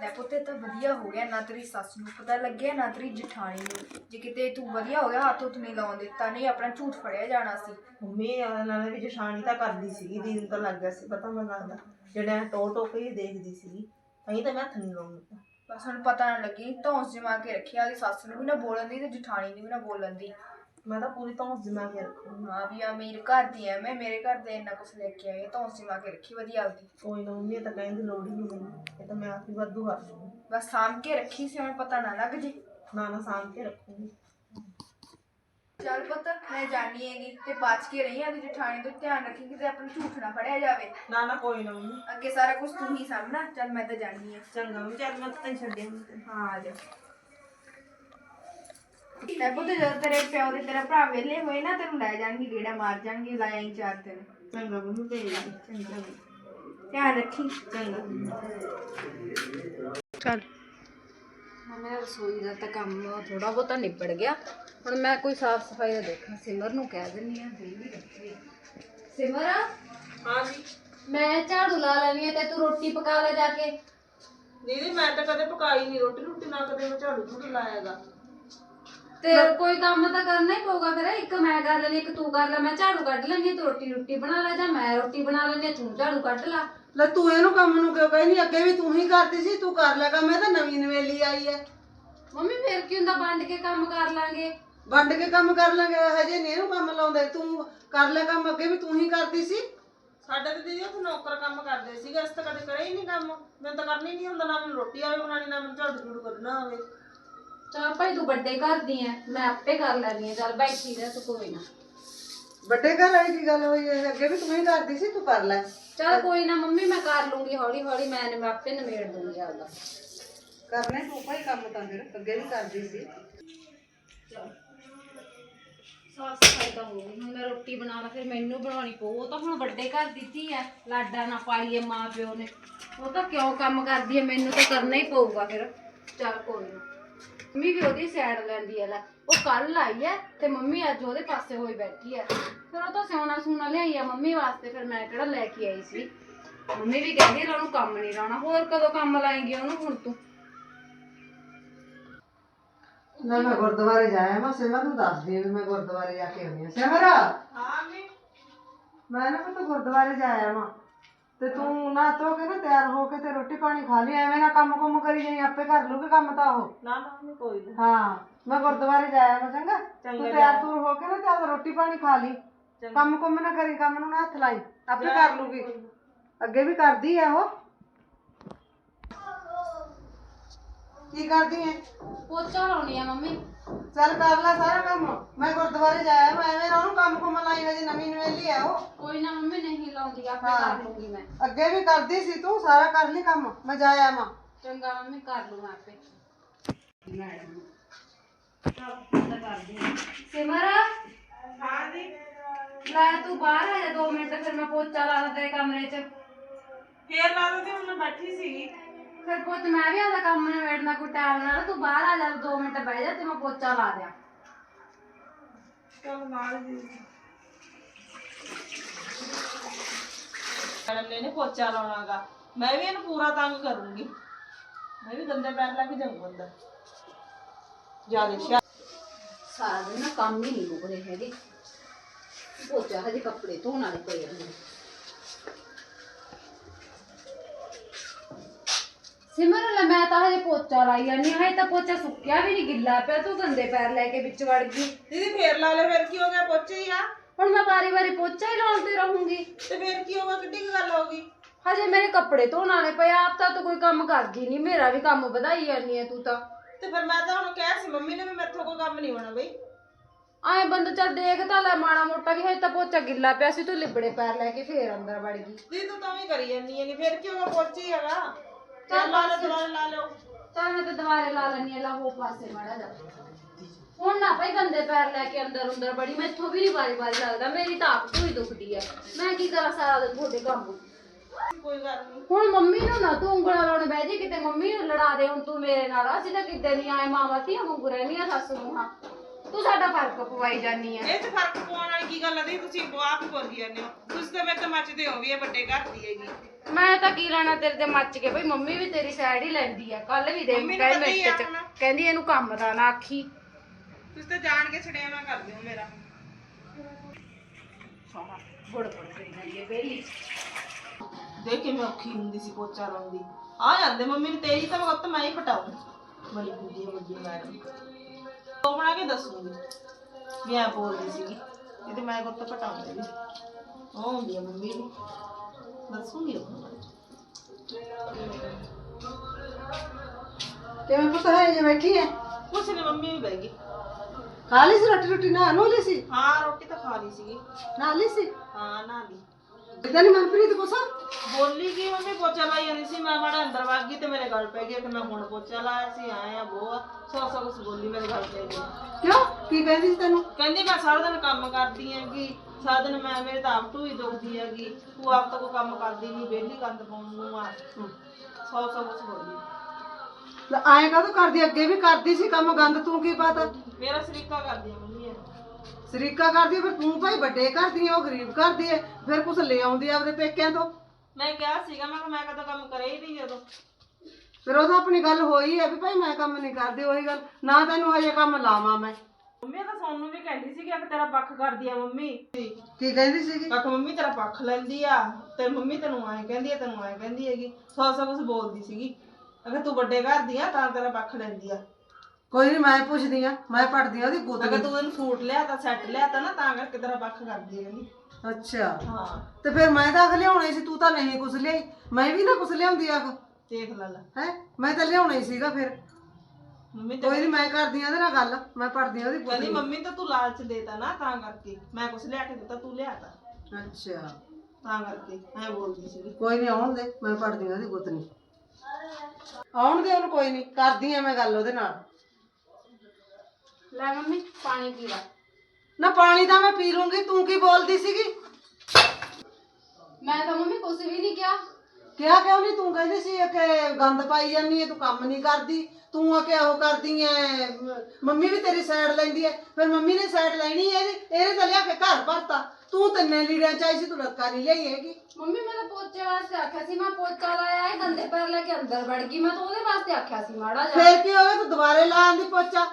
ਲੈ ਪੁੱਤੇ ਤਾਂ ਵਧੀਆ ਹੋ ਗਿਆ ਨਾ ਤੇਰੀ ਸੱਸ ਨੂੰ ਪਤਾ ਲੱਗਿਆ ਨਾ ਤੇਰੀ ਜਠਾਣੀ ਨੂੰ। ਜੇ ਕਿਤੇ ਤੂੰ ਵਧੀਆ ਹੋ ਗਿਆ ਹੱਥ ਉੱਤ ਨਹੀਂ ਲਾਉਣ ਦਿੱਤਾ ਨਹੀਂ ਆਪਣਾ ਝੂਠ ਫੜਿਆ ਜਾਣਾ ਸੀ। ਮੰਮੀ ਇਹਨਾਂ ਨੇ ਵੀ ਜਸ਼ਾਨੀ ਤਾਂ ਕਰਦੀ ਸੀਗੀ ਦੀਨ ਤਾਂ ਲੱਗ ਗਿਆ ਸੀ ਪਤਾ ਮੈਨੂੰ ਲੱਗਦਾ। ਜਿਹੜਾ ਟੋ ਟੋ ਕੇ ਦੇਖਦੀ ਸੀਗੀ ਅਹੀਂ ਤਾਂ ਮੈਂ ਨਹੀਂ ਲਾਉਣ ਦਿੱਤਾ। ਬਸ ਹੁਣ ਪਤਾ ਨਾ ਲੱਗੀ ਧੌਂਸ ਜਮਾ ਕੇ ਰੱਖਿਆ ਉਹਦੀ ਸੱਸ ਨੂੰ ਵੀ ਨਾ ਬੋਲਣ ਦੀ ਤੇ ਜਠਾਣੀ ਨੂੰ ਵੀ ਨਾ ਬੋਲਣ ਦੀ। ਮੈਂ ਤਾਂ ਪੂਰੀ ਧੌਂਸ ਜਮਾ ਕੇ ਰੱਖੂ ਹਾਂ ਵੀ ਅਮੀਰ ਘਰ ਦੀ ਐ ਮੈਂ ਮੇਰੇ ਘਰ ਦੇ ਇੰਨਾ ਕੁਛ ਲੈ ਕੇ ਆਈ ਧੌਂਸ ਜਮਾ ਕੇ ਰੱਖੀ ਵਧੀਆ ਉਹਦੀ ਕੋਈ ਨਾ ਮੰਮੀ ਇਹ ਤਾਂ ਕਹਿਣ ਦੀ ਲੋੜ ਹੀ ਨਹੀਂ ਮੈਨੂੰ। ਇਹ ਤਾਂ ਮੈਂ ਆਪ ਹੀ ਵਾਧੂ ਕਰ ਲੂੰਗੀ ਬਸ ਸਾਂਭ ਕੇ ਰੱਖੀ ਸੀ ਹੁਣ ਪਤਾ ਨਾ ਲੱਗ ਜੇ। ਨਾ ਨਾ ਸਾਂਭ ਕੇ ਰੱਖੂੰਗੀ। ਚੱਲ ਪੁੱਤ ਮੈਂ ਜਾਣੀ ਹੈਗੀ ਤੇ ਬਚ ਕੇ ਰਹੀ ਆਦੀ ਜਠਾਣੀ ਤੋਂ ਧਿਆਨ ਰੱਖੀ ਕਿਤੇ ਆਪਣਾ ਝੂਠ ਨਾ ਫੜਿਆ ਜਾਵੇ। ਨਾ ਨਾ ਕੋਈ ਨਾ ਮੰਮੀ। ਅੱਗੇ ਸਾਰਾ ਕੁਝ ਤੂੰ ਹੀ ਸਾਂਭਣਾ ਚੱਲ ਮੈਂ ਤਾਂ ਜਾਣੀ ਆ। ਚੰਗਾ ਮੰਮੀ ਚੱਲ ਮੈਂ ਤਾਂ ਤੈਨੂੰ ਛੱਡਿਆ ਹੁਣ ਤੇ। ਹਾਂ ਆ ਜਾ। ਲੈ ਪੁੱਤ ਜਦੋਂ ਤੇਰੇ ਪਿਓ ਦੇ ਤੇਰਾ ਭਰਾ ਵਿਹਲੇ ਹੋਏ ਨਾ ਤੈਨੂੰ ਲੈ ਜਾਣਗੇ ਗੇੜਾ ਮਾਰ ਜਾਣਗੇ ਲੈ ਆਈ ਚਾਰ ਦਿਨ। ਚੰਗਾ ਮੰਮੀ ਭੇਜ ਦੇ ਚੰਗਾ। ਧਿਆਨ ਰੱਖੀ। ਚੰਗਾ। ਚੱਲ। ਮੇਰਾ ਰਸੋਈ ਦਾ ਤਾਂ ਕੰਮ ਥੋੜਾ ਬਹੁਤਾ ਨਿਬੜ ਗਿਆ। ਹੁਣ ਮੈਂ ਕੋਈ ਸਾਫ਼ ਸਫ਼ਾਈ ਦਾ ਦੇਖਾਂ। ਸਿਮਰ ਨੂੰ ਕਹਿ ਦਿੰਨੀ ਆ ਦੇ ਵੀ ਰੱਖੀ ਸਿਮਰ? ਹਾਂ ਜੀ। ਮੈਂ ਝਾੜੂ ਲਾ ਲੈਣੀ ਆ ਤੇ ਤੂੰ ਰੋਟੀ ਪਕਾ ਲੈ ਜਾ ਕੇ। ਦੀਦੀ ਮੈਂ ਤਾਂ ਕਦੇ ਪਕਾਈ ਨਹੀਂ ਰੋਟੀ ਰੋਟੀ ਨਾ ਕਦੇ ਮੈਂ ਝਾੜੂ ਝੂੜੂ ਲਾਇਆਗਾ ਤੇ ਕੋਈ ਕੰਮ ਤਾਂ ਕਰਨਾ ਹੀ ਪਊਗਾ ਫਿਰ। ਇੱਕ ਮੈਂ ਕਰ ਲੈਣੀ ਇੱਕ ਤੂੰ ਕਰ ਲੈ। ਮੈਂ ਝਾੜੂ ਕੱਢ ਲੈਣੀ ਤੂੰ ਰੋਟੀ ਰੋਟੀ ਬਣਾ ਲੈ ਜਾਂ ਮੈਂ ਰੋਟੀ ਬਣਾ ਲੈਣੀ ਤੂੰ ਝਾੜੂ ਕੱਢ ਲਾ। ਲੈ ਤੂੰ ਇਹਨੂੰ ਕੰਮ ਨੂੰ ਕਿਉਂ ਕਹਿੰਦੀ ਅੱਗੇ ਵੀ ਤੂੰ ਹੀ ਕਰਦੀ ਸੀ ਤੂੰ ਕਰ ਲਿਆ ਕੰਮ। ਮੈਂ ਤਾਂ ਨਵੀਂ ਨਵੇਲੀ ਆਈ ਐ ਮੰਮੀ ਫਿਰ ਕੀ ਹੁੰਦਾ? ਵੰਡ ਕੇ ਕੰਮ ਕਰ ਲਾਂਗੇ। ਵੰਡ ਕੇ ਕੰਮ ਕਰ ਲਾਂਗੇ? ਹਜੇ ਨਹੀਂ ਇਹਨੂੰ ਕੰਮ ਲਾਉਂਦੇ। ਤੂੰ ਕਰ ਲੈ ਕੰਮ। ਅੱਗੇ ਵੀ ਤੂੰ ਹੀ ਕਰਦੀ ਸੀ। ਸਾਡੇ ਤੇ ਦੀਦੀ ਉੱਥੇ ਨੌਕਰ ਕੰਮ ਕਰਦੇ ਸੀਗੇ। ਅਸੀਂ ਤਾਂ ਕਦੇ ਕਰਿਆ ਹੀ ਨਹੀਂ ਕੰਮ। ਮੈਨੂੰ ਤਾਂ ਕਰਨਾ ਹੀ ਨਹੀਂ ਹੁੰਦਾ। ਨਾ ਮੈਨੂੰ ਰੋਟੀ ਆਵੇ ਬਣਾਣੀ ਨਾ ਮੈਨੂੰ ਝਾੜੂ ਝੂੜੂ ਕਰਨਾ ਆਵੇ। ਚਲ ਭਾਈ ਤੂੰ ਵੱਡੇ ਘਰ ਦੀ ਐ ਮੈਂ ਆਪੇ ਕਰ ਲੈਣੀ ਆ ਚੱਲ ਬੈਠੀ ਰਹਿ ਤੂੰ ਕੋਈ ਨਾ। ਵੱਡੇ ਘਰ ਆਈ ਕੀ ਗੱਲ ਹੋਈ ਐ? ਅੱਗੇ ਵੀ ਤੂੰ ਹੀ ਕਰਦੀ ਸੀ ਤੂੰ ਕਰ ਲੈ। ਚਲ ਕੋਈ ਨਾ ਮੰਮੀ ਮੈਂ ਕਰ ਲੂੰਗੀ ਹੌਲੀ ਹੌਲੀ ਮੈਂ ਮੈਂ ਆਪੇ ਨਿਬੇੜ ਦੂੰਗੀ ਆਪਦਾ। ਕਰਨੇ ਤੂੰ ਭਾਈ ਕੰਮ ਤਾਂ ਫਿਰ ਅੱਗੇ ਵੀ ਕਰਦੀ ਸੀ। ਸਾਫ਼ ਸਫ਼ਾਈ ਤਾਂ ਹੋ ਗਈ ਹੁਣ ਮੈਂ ਰੋਟੀ ਬਣਾ ਲਾ ਫਿਰ ਮੈਨੂੰ ਬਣਾਉਣੀ ਪਊ। ਉਹ ਤਾਂ ਹੁਣ ਵੱਡੇ ਘਰ ਦਿੱਤੀ ਐ ਲਾਡਾ ਨਾ ਪਾਲੀਏ ਮਾਂ ਪਿਓ ਨੇ। ਉਹ ਤਾਂ ਕਿਉਂ ਕੰਮ ਕਰਦੀ ਐ? ਮੈਨੂੰ ਤਾਂ ਕਰਨਾ ਹੀ ਪਊਗਾ ਫਿਰ। ਚੱਲ ਕੋਈ ਨਾ। ਮੰਮੀ ਵੀ ਉਹਦੀ ਸਾਈਡ ਲੈਂਦੀ ਐ ਲੈ। ਉਹ ਕੱਲ ਆਈ ਐ ਤੇ ਮੰਮੀ ਅੱਜ ਉਹਦੇ ਪਾਸੇ ਹੋਈ ਬੈਠੀ ਐ ਫਿਰ ਉਹ ਤਾਂ ਸਿਉਣਾ ਸੂਣਾ ਲਿਆਈ ਆ ਮੰਮੀ ਵਾਸਤੇ ਫਿਰ ਮੈਂ ਕਿਹੜਾ ਲੈ ਕੇ ਆਈ ਸੀ। ਮੰਮੀ ਵੀ ਕਹਿੰਦੀ ਇਹਨਾਂ ਨੂੰ ਕੰਮ ਨਹੀਂ ਲਾਉਣਾ। ਹੋਰ ਕਦੋਂ ਕੰਮ ਲਾਏਂਗੀ ਉਹਨੂੰ ਹੁਣ ਤੂੰ? ਨਾ ਮੈਂ ਗੁਰਦੁਆਰੇ ਜਾਇਆ ਮੈਂ ਸਿਮਰ ਨੂੰ ਦੱਸਦੀ ਆ ਵੀ ਮੈਂ ਗੁਰਦੁਆਰੇ ਜਾ ਕੇ ਆਉਣੀ ਆ। ਸਿਮਰ! ਹਾਂ ਮੈਂ ਮੈਂ ਨਾ ਪੁੱਤ ਗੁਰਦੁਆਰੇ ਜਾਇਆ ਵਾਂ। ਤੇ ਤੂੰ ਨਾ ਧੋ ਕੇ ਨਾ ਤਿਆਰ ਹੋ ਕੇ ਤੇ ਰੋਟੀ ਪਾਣੀ ਖਾ ਲਈ ਐਵੇਂ ਨਾ ਕੰਮ ਕੁੰਮ ਕਰੀ ਜਾਈ ਆਪੇ ਕਰ ਲੂਗੇ ਕੰਮ ਤਾਂ ਉਹ। ਨਾ ਨਾ ਮੰਮੀ ਕੋਈ ਨਾ। ਹਾਂ ਮੈਂ ਗੁਰਦੁਆਰੇ ਜਾਇਆ ਮੈਂ ਚੰਗਾ? ਤੂੰ ਤਿਆਰ ਤੂਰ ਹੋ ਕੇ ਨਾ ਤੇ ਆਪਦਾ ਰੋਟੀ ਪਾਣੀ ਖਾ ਲਈ। ਕੰਮ ਕੁੰਮ ਨਾ ਕਰੀ ਕੰਮ ਨੂੰ ਨਾ ਹੱਥ ਲਾਈ ਆਪੇ ਕਰ ਲੂਗੀ ਅੱਗੇ ਵੀ ਕਰਦੀ ਆ ਉਹ। ਕੀ ਕਰਦੀ ਐ? ਪੋਚਾ ਲਾਉਣੀ ਆ ਮੰਮੀ। ਚੱਲ ਕਰ ਲੈ ਸਾਰਾ ਕੰਮ। ਮੈਂ ਗੁਰਦੁਆਰੇ ਜਾਇਆ ਮੈਂ ਐਵੇਂ ਨਾ ਉਹਨੂੰ ਕੰਮ ਕੁੰਮ ਲਾਈ ਹਜੇ ਨਵੀਂ ਨਵੇਲੀ ਆ ਉਹ। ਕੋਈ ਨਾ ਮੰਮੀ ਨਹੀਂ ਲਾਉਂਦੀ ਆਪੇ ਹਾਂ। ਕਰ ਲੂੰਗੀ ਮੈਂ। ਅੱਗੇ ਵੀ ਕਰਦੀ ਸੀ ਤੂੰ ਸਾਰਾ ਕਰ ਲਈ ਕੰਮ ਮੈਂ ਜਾਇਆ ਵਾਂ। ਚੰਗਾ ਮੰਮੀ ਕਰ ਲੂ ਮੈਂ ਆਪੇ। ਮੈਡਮ ਤਾਂ ਕਰਦੀ ਹਾਂ। ਸਿਮਰ? ਹਾਂ ਜੀ ਲੈ ਤੂੰ ਬਾਹਰ ਆ ਜਾ 2 ਮਿੰਟ ਫਿਰ ਮੈਂ ਪੋਚਾ ਲਾ ਦਾਂ ਤੇਰੇ ਕਮਰੇ 'ਚ। ਫੇਰ ਲਾ ਦਿੰਦੀ ਹੁਣ ਮੈਂ ਬੈਠੀ ਸੀਗੀ। ਫਿਰ ਪੁੱਤ ਮੈਂ ਵੀ ਆਦਾ ਕੰਮ ਨਿਬੇੜਨਾ ਕੋਈ ਟਾਈਮ ਨਾਲ। ਤੂੰ ਬਾਹਰ ਆ ਜਾ 2 ਮਿੰਟ ਬਹਿ ਜਾ ਤੇ ਮੈਂ ਪੋਚਾ ਲਾ ਦਿਆਂ। ਚਲ ਨਾਲ ਜੀ। ਮੈਡਮ ਨੇ ਪੋਚਾ ਲਾਉਣਾਗਾ। ਮੈਂ ਵੀ ਇਹਨੂੰ ਪੂਰਾ ਤੰਗ ਕਰੂੰਗੀ। ਮੈਂ ਵੀ ਗੰਦੇ ਪੈਰ ਲਾ ਕੇ ਜਾਊਂ ਅੰਦਰ। ਜ਼ਿਆਦਾ ਸ਼ਾ ਸਾਰਾ ਦਿਨ ਨਾ ਕੰਮ ਹੀ ਨਹੀਂ ਮੁੱਕਦੇ ਹੈਗੇ। ਪੋਚਾ ਹਜੇ ਕੱਪੜੇ ਧੋਣ ਵਾਲੇ ਪਏ ਆ। ਸਿਮਰ ਲੈ ਮੈਂ ਤਾਂ ਹਜੇ ਪੋਚਾ ਲਾਈ ਜਾਂਦੀ ਹਾਂ ਹਜੇ ਤਾਂ ਪੋਚਾ ਸੁੱਕਿਆ ਵੀ ਨਹੀਂ ਗਿੱਲਾ ਪਿਆ ਤੂੰ ਗੰਦੇ ਪੈਰ ਲੈ ਕੇ ਵਿੱਚ ਵੜ ਗਈ। ਦੀਦੀ ਫੇਰ ਲਾ ਲੈ ਫੇਰ ਕੀ ਹੋ ਗਿਆ ਪੋਚੇ ਹੀ ਆ। ਹੁਣ ਮੈਂ ਵਾਰੀ ਵਾਰੀ ਪੋਚਾ ਹੀ ਲਾਉਂਦੀ ਰਹੂੰਗੀ। ਤੇ ਫੇਰ ਕੀ ਹੋਗਾ ਕਿੱਡੀ ਕੁ ਗੱਲ ਹੋ ਗਈ? ਹਜੇ ਮੇਰੇ ਕੱਪੜੇ ਧੋਣ ਵਾਲੇ ਪਏ ਆ, ਆਪ ਤਾਂ ਤੂੰ ਕੋਈ ਕੰਮ ਕਰਦੀ ਨਹੀਂ ਮੇਰਾ ਵੀ ਕੰਮ ਵਧਾਈ ਜਾਂਦੀ ਹੈ ਤੂੰ ਤਾਂ। ਤੇ ਫਿਰ ਮੈਂ ਤਾਂ ਹੁਣ ਕਿਹਾ ਸੀ ਮੰਮੀ ਨੇ ਵੀ ਮੈਥੋਂ ਕੋਈ ਕੰਮ ਨਹੀਂ ਹੋਣਾ ਬਈ। ਆਏ ਬੰਦਾ ਚੱਲ ਦੇਖ ਤਾਂ ਲੈ ਮਾੜਾ ਮੋਟਾ ਵੀ ਹਜੇ ਤਾਂ ਪੋਚਾ ਗਿੱਲਾ ਪਿਆ ਸੀ ਤੂੰ ਲਿਬੜੇ ਪੈਰ ਲੈ ਕੇ ਫੇਰ ਅੰਦਰ ਵੜ ਗਈ। ਦੀਦੀ ਤੂੰ ਤਾਂ ਵੀ ਕਰੀ ਜਾਂਦੀ ਹੈ ਫੇਰ ਕੀ ਹੋਗਾ ਪੋਚੇ ਹੀ ਹੈਗਾ। ਚੱਲ ਲਾ ਲੈ ਦੁਬਾਰਾ ਲਾ ਲਿਓ ਚੱਲ ਮੈਂ ਤਾਂ ਦੁਬਾਰੇ ਲਾ ਲੈਣੀ ਆ ਲਾ ਹੋ ਪਾਸੇ ਮਾੜਾ ਜਾ ਹੁਣ ਨਾ ਭਾਈ ਗੰਦੇ ਪੈਰ ਲੈ ਕੇ ਅੰਦਰ ਅੰਦਰ ਬੜੀ ਮੈਥੋਂ ਵੀ ਨਹੀਂ ਵਾਰੀ ਵਾਰੀ ਲੱਗਦਾ ਮੇਰੀ ਤਾਂ ਆਪ ਤੋਂ ਹੀ ਦੁਖਦੀ ਆ ਮੈਂ ਕੀ ਕਰਾਂ ਸਾਰਾ ਦਿਨ ਤੁਹਾਡੇ ਕੰਮ ਕੋਈ ਗੱਲ ਨਹੀਂ ਹੁਣ ਮੰਮੀ ਨੂੰ ਨਾ ਤੂੰ ਉਂਗਲਾਂ ਲਾਉਣ ਬਹਿ ਜੀ ਕਿਤੇ ਮੰਮੀ ਨੂੰ ਲੜਾ ਦੇ ਹੁਣ ਤੂੰ ਮੇਰੇ ਨਾਲ ਅਸੀਂ ਤਾਂ ਕਿੱਦੇ ਨਹੀਂ ਆਏ ਮਾਵਾਂ ਧੀਆਂ ਵਾਂਗੂ ਰਹਿੰਦੀਆਂ ਸੱਸ ਨੂੰ ਹਾਂ ਤੂੰ ਸਾਡਾ ਫ਼ਰਕ ਪਵਾਈ ਜਾਨੀ ਆ। ਇਹ ਤੇ ਫ਼ਰਕ ਪਾਉਣ ਵਾਲੀ ਕੀ ਗੱਲ ਹੈ ਦੀ ਤੁਸੀਂ ਆਪ ਬੋਲੀ ਜਾਂਦੇ ਹੋ। ਤੁਸੀਂ ਤਾਂ ਮੇਰੇ ਤੋਂ ਮੱਚਦੇ ਹੋ ਵੀ ਇਹ ਵੱਡੇ ਘਰ ਦੀ ਹੈਗੀ। ਮੈਂ ਤਾਂ ਕੀ ਲੈਣਾ ਤੇਰੇ ਤੇ ਮੱਚ ਕੇ? ਬਈ ਮੰਮੀ ਵੀ ਤੇਰੀ ਸਾਈਡ ਹੀ ਲੈਂਦੀ ਆ। ਕੱਲ ਵੀ ਦੇ ਮੰਮੀ ਨੂੰ ਕਹੇ ਪਤਾ ਹੀ ਆ ਮਿੰਟ ਚ ਹੁਣ। ਕਹਿੰਦੀ ਇਹਨੂੰ ਕੰਮ ਦਾ ਨਾ ਆਖੀ। ਤੁਸੀਂ ਤਾਂ ਜਾਣ ਕੇ ਛੜਿਆ ਨਾ ਕਰਦੇ ਹੋ ਮੇਰਾ। ਸਾਰਾ ਗੁੜ ਗੁੜ ਕਰੀ ਜਾਂਦੀ ਹੈ ਬੇਲੀ। ਦੇਖ ਕਿਵੇਂ ਔਖੀ ਹੁੰਦੀ ਸੀ ਪੋਚਾ ਲਾਉਂਦੀ ਆ ਜਾਂਦੇ ਮੰਮੀ ਨੇ ਤੇਰੀ ਤਾਂ ਵਕਤ ਮੈਂ ਹੀ ਪਟਾਉਂ ਬੜੀ ਬੁੱਢੀ ਵੱਡੀ ਮੈਡਮ ਉਹ ਬਣਾ ਕੇ ਦੱਸੂਗੀ। ਵੀ ਆ ਬੋਲਦੀ ਸੀਗੀ। ਇਹ ਤੇ ਮੈਂ ਗੁੱਤ ਪਟਾਉਂਦੀ ਸੀ ਉਹ ਹੁੰਦੀ ਆ ਮੰਮੀ ਦੀ। ਦੱਸੂਗੀ ਉਹ। ਕਿਵੇਂ ਪੁੱਤ ਹੈ ਜੇ ਬੈਠੀ ਹੈ ਕੁਛ ਨੇ ਮੰਮੀ ਵੀ ਬਹਿ ਗਈ। ਖਾ ਲਈ ਸੀ ਰੋਟੀ ਰੋਟੀ ਨਾ ਨੋ ਲਈ ਸੀ? ਹਾਂ ਰੋਟੀ ਤਾਂ ਖਾ ਲਈ ਸੀਗੀ। ਨਾ ਲਈ ਸੀ? ਹਾਂ ਨਾ ਲਈ। ਇਦਾਂ ਨਹੀਂ ਮਨਪ੍ਰੀਤ ਕੋਸਾ ਬੋਲੀ ਕੀ ਮੰਮੀ? ਪੋਚਾ ਲਾਈ ਜਾਂਦੀ ਸੀ। ਮੈਂ ਮਾੜਾ ਅੰਦਰ ਵਗ ਗਈ ਤੇ ਮੇਰੇ ਗਲ ਪੈ ਗਿਆ ਕਿ ਮੈਂ ਹੁਣ ਪੋਚਾ ਲਾਇਆ ਸੀ। ਆਏ ਆ ਬੋਆ। ਸੌ ਸੌ ਕੁਛ ਬੋਲੀ ਮੇਰੇ ਗਲ ਪੈ ਗਿਆ ਕਿਉਂ? ਕੀ ਕਹਿੰਦੀ ਸੀ ਤੈਨੂੰ? ਕਹਿੰਦੀ ਮੈਂ ਸਾਰਾ ਦਿਨ ਕੰਮ ਕਰਦੀ ਹੈਗੀ। ਸਾਰਾ ਦਿਨ ਮੈਂ ਮੇਰੇ ਤਾਂ ਆਪ ਢੂਈ ਦੁਖਦੀ ਹੈਗੀ। ਤੂੰ ਆਪ ਤਾਂ ਕੋਈ ਕੰਮ ਕਰਦੀ ਨਹੀਂ ਵਿਹਲੀ ਕੰਦ ਪਾਉਣ ਨੂੰ ਆ। ਸੌ ਸੌ ਕੁਛ ਬੋਲੀ। ਲੈ ਆਏ ਕਾਹਤੋਂ ਕਰਦੀ? ਅੱਗੇ ਵੀ ਕਰਦੀ ਸੀ ਕੰਮ ਗੰਦ ਤੂੰ ਕੀ ਪਤਾ? ਮੇਰਾ ਸਰੀਕਾ ਕਰਦੀ ਆ ਮੰਮੀ। ਇਹ। ਸਰੀਕਾ ਕਰਦੀ ਫਿਰ ਤੂੰ ਭਾਈ ਵੱਡੇ ਕਰਦੀ ਆ ਉਹ ਗਰੀਬ ਕਰਦੀ ਐ ਫਿਰ ਕੁਛ ਲੈ ਆਉਂਦੀ ਆ ਆਪਦੇ ਪੇਕਿਆਂ ਤੋਂ। ਮੈਂ ਕਿਹਾ ਸੀਗਾ ਮੈਂ ਕਿਹਾ ਮੈਂ ਕਦੋਂ ਕੰਮ ਕਰੇ ਹੀ ਨਹੀਂ ਜਦੋਂ। ਫਿਰ ਉਹਦਾ ਆਪਣੀ ਗੱਲ ਹੋਈ ਹੈ ਵੀ ਭਾਈ ਮੈਂ ਕੰਮ ਨਹੀਂ ਕਰਦੀ ਉਹੀ ਗੱਲ। ਨਾ ਤੈਨੂੰ ਹਜੇ ਕੰਮ ਲਾਵਾਂ ਮੈਂ। ਮੰਮੀ ਤਾਂ ਸੋਨੂੰ ਵੀ ਕਹਿੰਦੀ ਸੀ ਕਿ ਤੇਰਾ ਪੱਖ ਕਰਦੀ ਆ ਮੰਮੀ। ਕੀ ਕਹਿੰਦੀ ਸੀਗੀ? ਕੱਖ ਮੰਮੀ ਤੇਰਾ ਪੱਖ ਲੈਂਦੀ ਆ ਤੇ ਮੰਮੀ ਤੈਨੂੰ ਐਂ ਕਹਿੰਦੀ ਆ ਤੈਨੂੰ ਐਂ ਕਹਿੰਦੀ ਹੈਗੀ। ਸੌ ਸੌ ਬੋਲਦੀ ਸੀਗੀ। ਅਗਰ ਤੂੰ ਵੱਡੇ ਘਰ ਦੀ ਆ ਤਾਂ ਤੇਰਾ ਪੱਖ ਲੈਂਦੀ ਆ। ਕੋਈ ਨਹੀਂ ਮੈਂ ਪੁੱਛਦੀ ਆ ਮੈਂ ਪੜਦੀ ਆ ਉਹਦੀ ਗੁੱਤ ਅਗਰ ਤੂੰ ਇਹਨੂੰ ਸੂਟ ਲਿਆ ਤਾਂ ਸੈੱਟ ਲਿਆ ਤਾਂ ਨਾ ਤਾਂ ਕਰਕੇ ਤੇਰਾ ਪੱਖ ਕਰਦੀ ਹੈ ਕਹਿੰਦੀ ਅੱਛਾ। ਹਾਂ। ਤੇ ਫਿਰ ਮੈਂ ਤਾਂ ਅਖ ਲਿਆਉਣੇ ਸੀ ਤੂੰ ਤਾਂ ਨਹੀਂ ਕੁਛ ਲਿਆਈ। ਮੈਂ ਵੀ ਨਾ ਕੁਛ ਲਿਆਉਂਦੀ ਆਖ। ਦੇਖ ਲੈ ਲੈ। ਹੈ? ਮੈਂ ਤਾਂ ਲਿਆਉਣਾ ਹੀ ਸੀਗਾ ਫਿਰ। ਮੰਮੀ ਤੇ ਕੋਈ ਨਹੀਂ ਮੈਂ ਕਰਦੀ ਆ ਉਹਦੇ ਨਾਲ ਗੱਲ ਮੈਂ ਪੜਦੀ ਆ ਉਹਦੀ ਕਹਿੰਦੀ ਗੁੱਤ ਮੰਮੀ ਤਾਂ ਤੂੰ ਲਾਲਚ ਦੇਤਾ ਨਾ ਤਾਂ ਕਰਕੇ। ਮੈਂ ਕੁਛ ਲਿਆ ਕੇ ਦਿੱਤਾ ਤੂੰ ਲਿਆ ਤਾ। ਅੱਛਾ। ਤਾਂ ਕਰਕੇ ਐ ਬੋਲਦੀ ਸੀਗੀ। ਕੋਈ ਨਹੀਂ ਆਉਣ ਦੇ ਮੈਂ ਪੜਦੀ ਆ ਉਹਦੀ ਗੁੱਤ ਨਹੀਂ ਆਉਣ ਦੇ ਉਹਨੂੰ ਕੋਈ ਨਹੀਂ ਕਰਦੀ ਆ ਮੈਂ ਗੱਲ ਉਹਦੇ ਨਾਲ। ਲੈ ਮੰਮੀ ਪਾਣੀ ਪੀ ਲੈ। ਨਾ ਪਾਣੀ ਤਾਂ ਮੈਂ ਪੀ ਲੂੰਗੀ ਤੂੰ ਕੀ ਬੋਲਦੀ ਸੀਗੀ? ਮੈਂ ਤਾਂ ਮੰਮੀ ਕੁਝ ਵੀ ਨਹੀਂ ਕਿਹਾ। ਕਿਹਾ ਕਿਉਂ ਨਹੀਂ? ਤੂੰ ਕਹਿੰਦੀ ਸੀ ਕਿ ਗੰਦ ਪਾਈ ਜਾਂਦੀ ਹੈ ਤੂੰ ਕੰਮ ਨਹੀਂ ਕਰਦੀ। ਤੂੰ ਆ ਕਿ ਉਹ ਕਰਦੀ ਐ ਮੰਮੀ ਵੀ ਤੇਰੀ ਸਾਈਡ ਲੈਂਦੀ ਐ ਫਿਰ ਮੰਮੀ ਨੇ ਸਾਈਡ ਲੈਣੀ ਐ ਇਹਦੀ ਤਾਂ ਲਿਆ ਕੇ ਘਰ ਭਰਤਾ। ਤੂੰ ਤਿੰਨੇ ਲੀੜਿਆਂ ਚਾਹੀ ਸੀ ਤੂੰ ਲੱਕਾ ਨਹੀਂ ਲਈ ਹੈਗੀ। ਮੰਮੀ ਮੈਂ ਤਾਂ ਪੋਚੇ ਵਾਸਤੇ ਆਖਿਆ ਸੀ ਮੈਂ ਪੋਚਾ ਲਾਇਆ ਇਹ ਗੰਦੇ ਪੈਰ ਲੈ ਕੇ ਅੰਦਰ ਵੜ ਗਈ। ਮੈਂ ਤਾਂ ਉਹਦੇ ਵਾਸਤੇ ਆਖਿਆ ਸੀ ਮਾੜਾ ਜਿਹਾ। ਫੇਰ ਕੀ ਹੋਵੇ ਤੂੰ ਦੁਬਾਰੇ ਲਾਉਣ ਦੀ ਪੋਚਾ?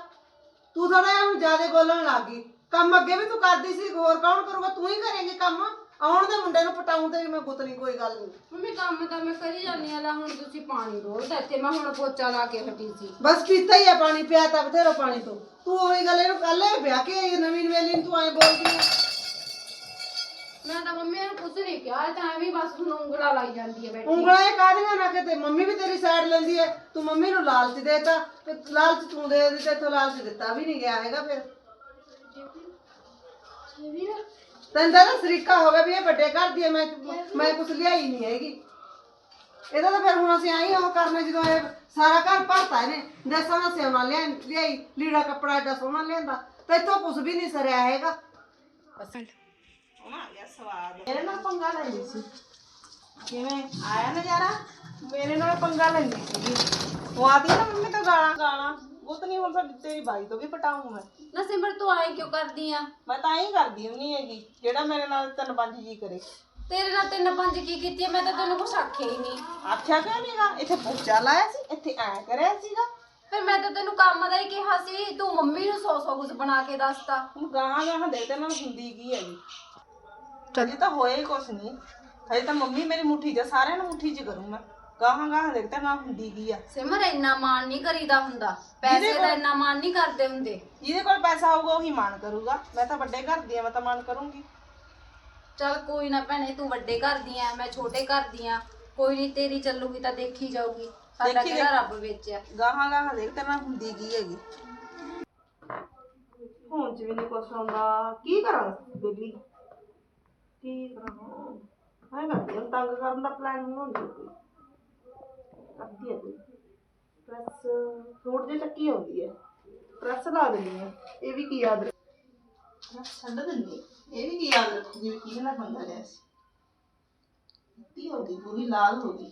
ਤੂੰ ਥੋੜਾ ਜਿਹਾ ਹੁਣ ਜ਼ਿਆਦਾ ਬੋਲਣ ਲੱਗ ਗਈ। ਕੰਮ ਅੱਗੇ ਵੀ ਤੂੰ ਕਰਦੀ ਸੀ ਹੋਰ ਕੌਣ ਕਰੂਗਾ? ਤੂੰ ਹੀ ਕਰੇਂਗੀ ਕੰਮ। ਆਉਣ ਦੇ ਮੁੰਡੇ ਨੂੰ ਪਟਾਉਂ ਤੇ ਮੈਂ ਗੁੱਤ ਨਹੀਂ ਕੋਈ ਗੱਲ ਨਹੀਂ। ਮੰਮੀ ਕੰਮ ਤਾਂ ਮੈਂ ਕਰੀ ਜਾਂਦੀ ਆ ਲੈ ਹੁਣ ਤੁਸੀਂ ਪਾਣੀ ਰੋਲਦਾ ਇੱਥੇ। ਮੈਂ ਹੁਣ ਪੋਚਾ ਲਾ ਕੇ ਹਟੀ ਸੀ। ਬਸ ਪੀਤਾ ਹੀ ਆ ਪਾਣੀ ਪਿਆ ਤਾਂ ਬਥੇਰਾ ਪਾਣੀ ਤੋਂ। ਤੂੰ ਉਹੀ ਗੱਲ ਇਹਨੂੰ ਕੱਲ ਵਿਆਹ ਕੇ ਆਈ ਨਵੀਂ ਨਵੇਲੀ ਨੂੰ ਤੂੰ ਐਂ ਬੋਲਦੀ ਆ। ਮੈਂ ਤਾਂ ਮੰਮੀ ਨੂੰ ਕੁਝ ਨਹੀਂ ਕਿਹਾ ਇਹ ਤਾਂ ਐਵੇਂ ਬਸ ਹੁਣ ਉਂਗਲਾ ਲਾਈ ਜਾਂਦੀ ਹੈ ਬੈਠੀ। ਉਂਗਲਾਂ ਇਹ ਕਾਹਦੀਆਂ ਨਾ ਕਿਤੇ ਮੰਮੀ ਵੀ ਤੇਰੀ ਸਾਈਡ ਲੈਂਦੀ ਐ ਤੂੰ ਮੰਮੀ ਨੂੰ ਲਾਲਚ ਦੇਤਾ ਤੇ ਲਾਲਚ ਤੂੰ ਦੇ ਦਿੱਤੇ ਤੇ ਲਾਲਚ ਦਿੱਤਾ ਵੀ ਨਹੀਂ ਗਿਆ ਹੈਗਾ ਫਿਰ। ਤੈਨੂੰ ਤਾਂ ਸਰੀਕਾ ਹੋ ਗਿਆ ਵੀ ਇਹ ਵੱਡੇ ਘਰ ਦੀ ਐ ਮੈਂ ਮੈਂ ਕੁਛ ਲਿਆਈ ਨਹੀਂ ਹੈਗੀ। ਇਹਦਾ ਤਾਂ ਫਿਰ ਹੁਣ ਅਸੀਂ ਆਈ ਉਹ ਕਰਨੇ ਜਦੋਂ ਇਹ ਸਾਰਾ ਘਰ ਭਰਤਾ ਇਹਨੇ। ਦੇਸਾਂ ਦਾ ਸਿਆਉਣਾ ਲਿਆ ਲਿਆਈ ਲੀੜਾ ਕੱਪੜਾ ਏਡਾ ਸੋਹਣਾ ਲਿਆਂਦਾ। ਤੇ ਇੱਥੋਂ ਕੁਛ ਵੀ ਨਹੀਂ ਸਰਿਆ ਹੈਗਾ। ਹੁਣ ਆ ਗਿਆ ਸਵਾਦ। ਮੇਰੇ ਨਾਲ ਪੰਗਾ ਲੈਂਦੀ ਸੀ। ਕਿਵੇਂ? ਆਇਆ ਨਜ਼ਾਰਾ? ਮੇਰੇ ਨਾਲ ਪੰਗਾ ਲੈਂਦੀ ਸੀਗੀ। ਉਹ ਆਦੀ ਨਾ ਮੰਮੀ ਤਾਂ ਗਾਲਾਂ ਗਾਲਾਂ। ਉਹ ਤਾਂ ਨਹੀਂ ਹੁਣ ਸਾਡੀ ਤੇਰੀ ਬਾਈ ਤੋਂ ਵੀ ਪਟਾਉਂ ਮੈਂ। ਨਾ ਸਿਮਰ ਤੂੰ ਆਏ ਕਿਉਂ ਕਰਦੀ ਆ? ਮੈਂ ਤਾਂ ਹੀ ਕਰਦੀ ਹੁੰਨੀ ਹੈਗੀ ਜਿਹੜਾ ਮੇਰੇ ਨਾਲ ਤਿੰਨ ਪੰਜ ਜੀ ਕਰੇ। ਤੇਰੇ ਨਾਲ ਤਿੰਨ ਪੰਜ ਕੀ ਕੀਤੀ ਆ? ਮੈਂ ਤਾਂ ਤੈਨੂੰ ਕੁਛ ਆਖਿਆ ਹੀ ਨਹੀਂ। ਆਖਿਆ ਕਿਉਂ ਨਹੀਂਗਾ ਇੱਥੇ ਪੋਚਾ ਲਾਇਆ ਸੀ ਇੱਥੇ ਐ ਕਰਿਆ ਸੀਗਾ। ਫਿਰ ਮੈਂ ਤਾਂ ਤੈਨੂੰ ਕੰਮ ਦਾ ਹੀ ਕਿਹਾ ਸੀ ਤੂੰ ਮੰਮੀ ਨੂੰ ਸੌ ਸੌ ਕੁਝ ਬਣਾ ਕੇ ਦੱਸਤਾ। ਹੁਣ ਗਾਹਾਂ ਗਾਹਾਂ ਦੇ ਤੇ ਨਾਲ ਹੁੰਦੀ ਕੀ ਹੈਗੀ? ਹਜੇ ਤਾਂ ਹੋਇਆ ਹੀ ਕੁਛ ਨਹੀਂ। ਹਜੇ ਤਾਂ ਮੰਮੀ ਮੇਰੀ ਮੁੱਠੀ 'ਚ ਸਾਰਿਆਂ ਨੂੰ ਮੁੱਠੀ 'ਚ ਕਰੂੰ ਮੈਂ। ਗਾਹਾਂ ਗਾਹਾਂ ਦੇਖਦਾ ਨਾ ਹੁੰਦੀ ਕੀ ਆ। ਸਿਮਰ ਇੰਨਾ ਮਾਣ ਨਹੀਂ ਕਰੀਦਾ ਹੁੰਦਾ। ਪੈਸੇ ਦਾ ਇੰਨਾ ਮਾਣ ਨਹੀਂ ਕਰਦੇ ਹੁੰਦੇ। ਜਿਹਦੇ ਕੋਲ ਪੈਸਾ ਹੋਊਗਾ ਉਹੀ ਮਾਣ ਕਰੂਗਾ। ਮੈਂ ਤਾਂ ਵੱਡੇ ਘਰ ਦੀ ਆ ਮੈਂ ਤਾਂ ਮਾਣ ਕਰੂੰਗੀ। ਚੱਲ ਕੋਈ ਨਾ ਭੈਣੇ ਤੂੰ ਵੱਡੇ ਘਰ ਦੀ ਆ ਮੈਂ ਛੋਟੇ ਘਰ ਦੀ ਆ। ਕੋਈ ਨਹੀਂ ਤੇਰੀ ਚੱਲੂਗੀ ਤਾਂ ਦੇਖੀ ਜਾਊਗੀ। ਸਾਡਾ ਦੇਖੀ ਕਿਹੜਾ ਰੱਬ ਵਿੱਚ ਆ ਗਾਹਾਂ ਗਾਹਾਂ ਦੇਖ ਤੇ ਨਾ ਹੁੰਦੀ ਕੀ ਹੈਗੀ। ਹੁਣ ਚ ਵੀ ਨਹੀਂ ਕੁਛ ਆਉਂਦਾ। ਕੀ ਕਰਾਂ ਬੇਲੀ ਕੀ ਕਰਾਂ? ਹਾਂ ਕਰਦੀ ਹਾਂ ਤੰਗ ਕਰਨ ਦਾ ਪਲਾਨ ਬਣਾਉਂਦੀ ਕੋਈ। ਕਰਦੀ ਹੈ ਕੋਈ। ਬਸ ਫਰੂਟ ਦੀ ਚੱਕੀ ਆਉਂਦੀ ਹੈ ਪ੍ਰੈਸ ਲਾ ਦਿੰਦੀ ਆ। ਇਹ ਵੀ ਕੀ ਯਾਦ ਰੱਖ ਛੱਡ ਦਿੰਦੀ ਇਹ ਵੀ ਕੀ ਯਾਦ ਰੱਖੂਗੀ ਵੀ ਕਿਹਦੇ ਨਾਲ ਬੰਦਾ ਲਿਆ ਸੀ। ਮਿੱਟੀ ਹੋ ਗਈ ਪੂਰੀ ਲਾਲ ਹੋ ਗਈ।